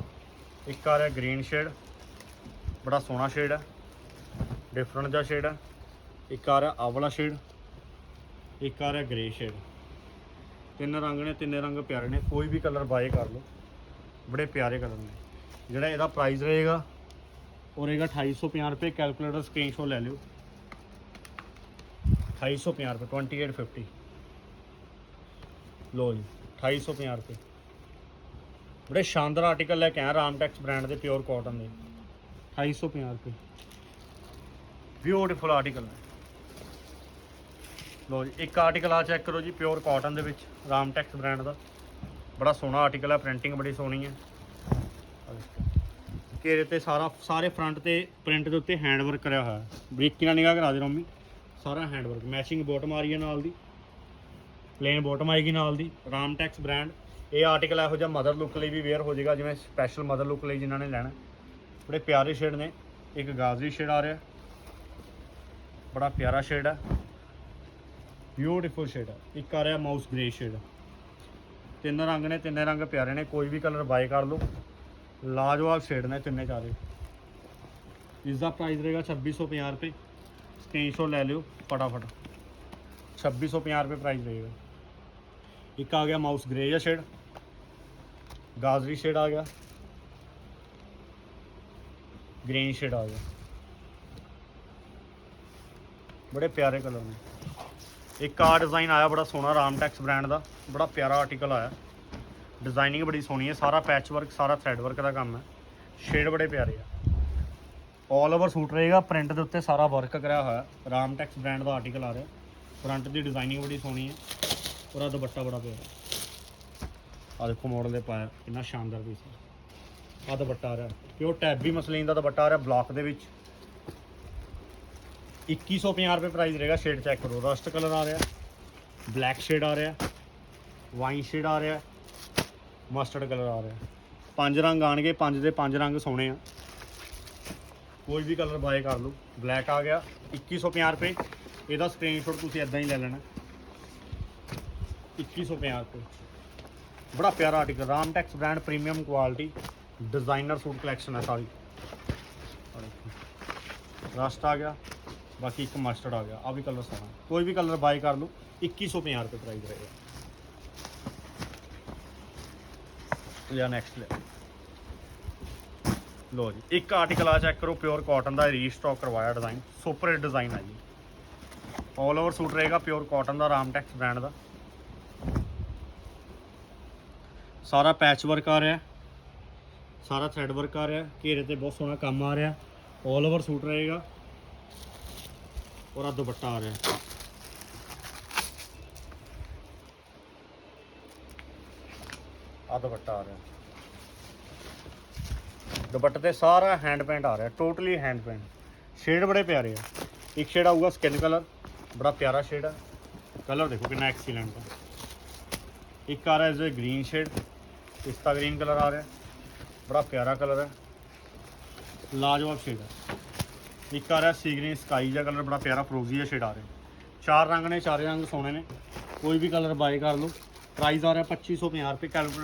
ਇੱਕ ਆ ਰਿਹਾ ਗ੍ਰੀਨ ਸ਼ੇਡ ਬੜਾ ਸੋਹਣਾ ਸ਼ੇਡ ਹੈ ਡਿਫਰੈਂਟ ਜਿਹਾ ਸ਼ੇਡ ਹੈ ਇੱਕ ਆ ਰਿਹਾ ਆਵਲਾ ਸ਼ੇਡ ਇੱਕ ਆ ਰਿਹਾ ਗ੍ਰੇ ਸ਼ੇਡ ਤਿੰਨ ਰੰਗ ਨੇ, ਤਿੰਨੇ ਰੰਗ ਪਿਆਰੇ ਨੇ, ਕੋਈ ਵੀ ਕਲਰ ਬਾਏ ਕਰ ਲਓ। ਬੜੇ ਪਿਆਰੇ ਕਲਰ ਨੇ। ਜਿਹੜਾ ਇਹਦਾ ਪ੍ਰਾਈਸ ਰਹੇਗਾ, ਉਹ ਰਹੇਗਾ 2850 ਰੁਪਏ ਕੈਲਕੂਲੇਟਰ ਸਕਰੀਨਸ਼ਾਟ ਲੈ ਲਿਓ। 2850 ਰੁਪਏ 2850 ਲੋ ਜੀ 2850 ਰੁਪਏ। ਬੜੇ ਸ਼ਾਨਦਾਰ ਆਰਟੀਕਲ ਲੈ ਕੇ ਆਇਆ ਰਾਮਟੈਕਸ ਬ੍ਰਾਂਡ ਦੇ ਪਿਓਰ ਕਾਟਨ ਦੇ। 2850 ਰੁਪਏ। ਬਿਊਟੀਫੁਲ ਆਰਟੀਕਲ ਹੈ। ਲੋ ਜੀ, ਇੱਕ ਆਰਟੀਕਲ ਆ ਚੈੱਕ ਕਰੋ ਜੀ ਪਿਓਰ ਕਾਟਨ ਦੇ ਵਿੱਚ ਰਾਮਟੈਕਸ ਬ੍ਰਾਂਡ ਦਾ। ਬੜਾ ਸੋਹਣਾ ਆਰਟੀਕਲ ਹੈ ਪ੍ਰਿੰਟਿੰਗ ਬੜੀ ਸੋਹਣੀ ਹੈ ਘੇਰੇ ਤੇ ਸਾਰਾ, ਸਾਰੇ ਫਰੰਟ ਤੇ ਪ੍ਰਿੰਟ ਦੇ ਉੱਤੇ ਹੈਂਡ ਵਰਕ ਕਰਿਆ ਹੋਇਆ। ਹੈ ਬਰੀਕੀ ਨਾਲ ਨਿਗਾਹ ਕਰਾ ਦੇ ਰੋਮੀ। ਸਾਰਾ ਹੈਂਡ ਵਰਕ ਮੈਚਿੰਗ ਬੋਟਮ ਆ ਰਹੀ ਹੈ ਨਾਲ ਦੀ। ਪਲੇਨ ਬੋਟਮ ਆਏਗੀ ਨਾਲ ਦੀ ਰਾਮਟੈਕਸ ਬ੍ਰਾਂਡ ਇਹ ਆਰਟੀਕਲ ਇਹੋ ਜਿਹਾ ਮਦਰ ਲੁੱਕ ਲਈ ਵੀ ਵੇਅਰ ਹੋ ਜਾਏਗਾ, ਜਿਵੇਂ ਸਪੈਸ਼ਲ ਮਦਰ ਲੁੱਕ ਲਈ ਜਿਨ੍ਹਾਂ ਨੇ ਲੈਣਾ। ਬੜੇ ਪਿਆਰੇ ਸ਼ੇਡ ਨੇ। ਇੱਕ ਗਾਜ਼ਰੀ ਸ਼ੇਡ ਆ ਰਿਹਾ। ਬੜਾ ਪਿਆਰਾ ਸ਼ੇਡ ਹੈ ਬਿਊਟੀਫੁਲ ਸ਼ੇਡ ਹੈ ਇੱਕ ਆ ਰਿਹਾ ਮਾਊਸ ਗ੍ਰੇ ਸ਼ੇਡ ਤਿੰਨ ਰੰਗ ਨੇ, ਤਿੰਨੇ ਰੰਗ ਪਿਆਰੇ ਨੇ, ਕੋਈ ਵੀ ਕਲਰ ਬਾਏ ਕਰ ਲਓ। ਲਾਜਵਾਬ ਸ਼ੇਡ ਨੇ ਤਿੰਨੇ ਚਾਰੇ। ਇਸ ਦਾ ਪ੍ਰਾਈਸ ਰਹੇਗਾ 2650 ਰੁਪਏ। ਸਕਰੀਨਸ਼ਾਟ ਲੈ ਲਿਓ, ਫਟਾਫਟ। 2650 ਰੁਪਏ ਪ੍ਰਾਈਸ ਰਹੇਗਾ। ਇੱਕ ਆ ਗਿਆ ਮਾਊਸ ਗ੍ਰੇ ਜਿਹਾ ਸ਼ੇਡ ਗਾਜ਼ਰੀ ਸ਼ੇਡ ਆ ਗਿਆ। ਗ੍ਰੀਨ ਸ਼ੇਡ ਆ ਗਿਆ। ਬੜੇ ਪਿਆਰੇ ਕਲਰ ਨੇ। ਇੱਕ ਆ ਡਿਜ਼ਾਈਨ ਆਇਆ, ਬੜਾ ਸੋਹਣਾ ਰਾਮਟੈਕਸ ਬ੍ਰਾਂਡ ਦਾ, ਬੜਾ ਪਿਆਰਾ ਆਰਟੀਕਲ ਆਇਆ। ਡਿਜ਼ਾਈਨਿੰਗ ਬੜੀ ਸੋਹਣੀ ਹੈ, ਸਾਰਾ ਪੈਚ ਵਰਕ ਸਾਰਾ ਥ੍ਰੈਡ ਵਰਕ ਦਾ ਕੰਮ ਹੈ। ਸ਼ੇਡ ਬੜੇ ਪਿਆਰੇ ਆ। ਆਲ ਓਵਰ ਸੂਟ ਰਹੇਗਾ ਪ੍ਰਿੰਟ ਦੇ ਉੱਤੇ ਸਾਰਾ ਵਰਕ ਕਰਿਆ ਹੋਇਆ ਰਾਮਟੈਕਸ ਬ੍ਰਾਂਡ ਦਾ ਆਰਟੀਕਲ ਆ ਰਿਹਾ। ਫਰੰਟ ਦੀ ਡਿਜ਼ਾਈਨਿੰਗ ਬੜੀ ਸੋਹਣੀ ਹੈ ਔਰ ਆ ਦੁਪੱਟਾ ਬੜਾ ਪਿਆਰਾ। ਆ ਦੇਖੋ ਮਾਡਲ ਦੇ ਪਾਇਆ, ਕਿੰਨਾ ਸ਼ਾਨਦਾਰ ਪੀਸ ਹੈ ਆ ਦੁਪੱਟਾ ਆ ਰਿਹਾ ਪਿਓਰ ਟੈਬੀ ਮਸਲੀਨ ਦਾ ਦੁਪੱਟਾ ਆ ਰਿਹਾ ਬਲੌਕ ਦੇ ਵਿੱਚ। 2150 ਰੁਪਏ ਪ੍ਰਾਈਸ ਰਹੇਗਾ ਸ਼ੇਡ ਚੈੱਕ ਕਰੋ ਰਸਟ ਕਲਰ ਆ ਰਿਹਾ ਬਲੈਕ ਸ਼ੇਡ ਆ ਰਿਹਾ ਵਾਈਨ ਸ਼ੇਡ ਆ ਰਿਹਾ ਮਸਟਰਡ ਕਲਰ ਆ ਰਿਹਾ ਪੰਜ ਰੰਗ ਆਣਗੇ ਪੰਜ ਦੇ ਪੰਜ ਰੰਗ ਸੋਹਣੇ ਆ ਕੋਈ ਵੀ ਕਲਰ ਬਾਏ ਕਰ ਲਓ ਬਲੈਕ ਆ ਗਿਆ 2150 ਰੁਪਏ ਇਹਦਾ ਸਕਰੀਨਸ਼ਾਟ ਤੁਸੀਂ ਇਦਾਂ ਹੀ ਲੈ ਲੈਣਾ। 2150 ਰੁਪਏ। ਬੜਾ ਪਿਆਰਾ article Ramtex brand premium quality designer suit collection ਹੈ ਸਾਰੀ। ਰਸਟ ਆ ਗਿਆ। ਬਾਕੀ ਇੱਕ ਮਸਟਰਡ ਆ ਗਿਆ ਆ ਵੀ ਕਲਰ ਸੋਹਣਾ। ਕੋਈ ਵੀ ਕਲਰ ਬਾਏ ਕਰ ਲਓ 2150 ਰੁਪਏ ਪ੍ਰਾਈਸ ਰਹੇਗਾ। ਲਿਆ ਨੈਕਸਟ ਲੈ। ਲੋ ਜੀ, ਇੱਕ ਆਰਟੀਕਲ ਆ ਚੈੱਕ ਕਰੋ ਪਿਓਰ ਕਾਟਨ ਦਾ ਰੀਸਟਾਕ ਕਰਵਾਇਆ ਡਿਜ਼ਾਈਨ ਸੁਪਰ ਹਿੱਟ ਡਿਜ਼ਾਈਨ ਆ ਜੀ। ਆਲ ਓਵਰ ਸੂਟ ਰਹੇਗਾ ਪਿਓਰ ਕਾਟਨ ਦਾ ਰਾਮਟੈਕਸ ਬ੍ਰਾਂਡ ਦਾ। ਸਾਰਾ ਪੈਚ ਵਰਕ ਆ ਰਿਹਾ। ਸਾਰਾ ਥ੍ਰੈਡ ਵਰਕ ਆ ਰਿਹਾ। ਘੇਰੇ ਤੇ ਬਹੁਤ ਸੋਹਣਾ ਕੰਮ ਆ ਰਿਹਾ। ਆਲ ਓਵਰ ਸੂਟ ਰਹੇਗਾ। ਔਰ ਆ ਦੁਪੱਟਾ ਆ ਰਿਹਾ। ਆ ਦੁਪੱਟਾ ਆ ਰਿਹਾ। ਦੁਪੱਟੇ ਤੇ ਸਾਰਾ ਹੈਂਡ ਪੇਂਟ ਆ ਰਿਹਾ ਟੋਟਲੀ ਹੈਂਡ ਪੇਂਟ ਸ਼ੇਡ ਬੜੇ ਪਿਆਰੇ ਆ। ਇੱਕ ਸ਼ੇਡ ਆਊਗਾ ਸਕਿਨ ਕਲਰ ਬੜਾ ਪਿਆਰਾ ਸ਼ੇਡ ਆ। ਕਲਰ ਦੇਖੋ ਕਿੰਨਾ ਐਕਸੀਲੈਂਟ ਆ। ਇੱਕ ਆ ਰਿਹਾ ਇਸ ਗ੍ਰੀਨ ਸ਼ੇਡ ਪਿਸਤਾ ਗ੍ਰੀਨ ਕਲਰ ਆ ਰਿਹਾ। ਬੜਾ ਪਿਆਰਾ ਕਲਰ ਹੈ ਲਾਜਵਾਬ ਸ਼ੇਡ ਹੈ ਇੱਕ ਆ ਰਿਹਾ ਸੀ ਗ੍ਰੀਨ ਸਕਾਈ ਜਿਹਾ ਕਲਰ ਬੜਾ ਪਿਆਰਾ ਫਰੋਜ਼ੀ ਜਿਹਾ ਸ਼ੇਡ ਆ ਰਿਹਾ। ਚਾਰ ਰੰਗ ਨੇ, ਚਾਰੇ ਰੰਗ ਸੋਹਣੇ ਨੇ। ਕੋਈ ਵੀ ਕਲਰ ਬਾਏ ਕਰ ਲਓ। ਪ੍ਰਾਈਸ ਆ ਰਿਹਾ 2550 ਰੁਪਏ ਕੈਲਕੂਲੇਟਰ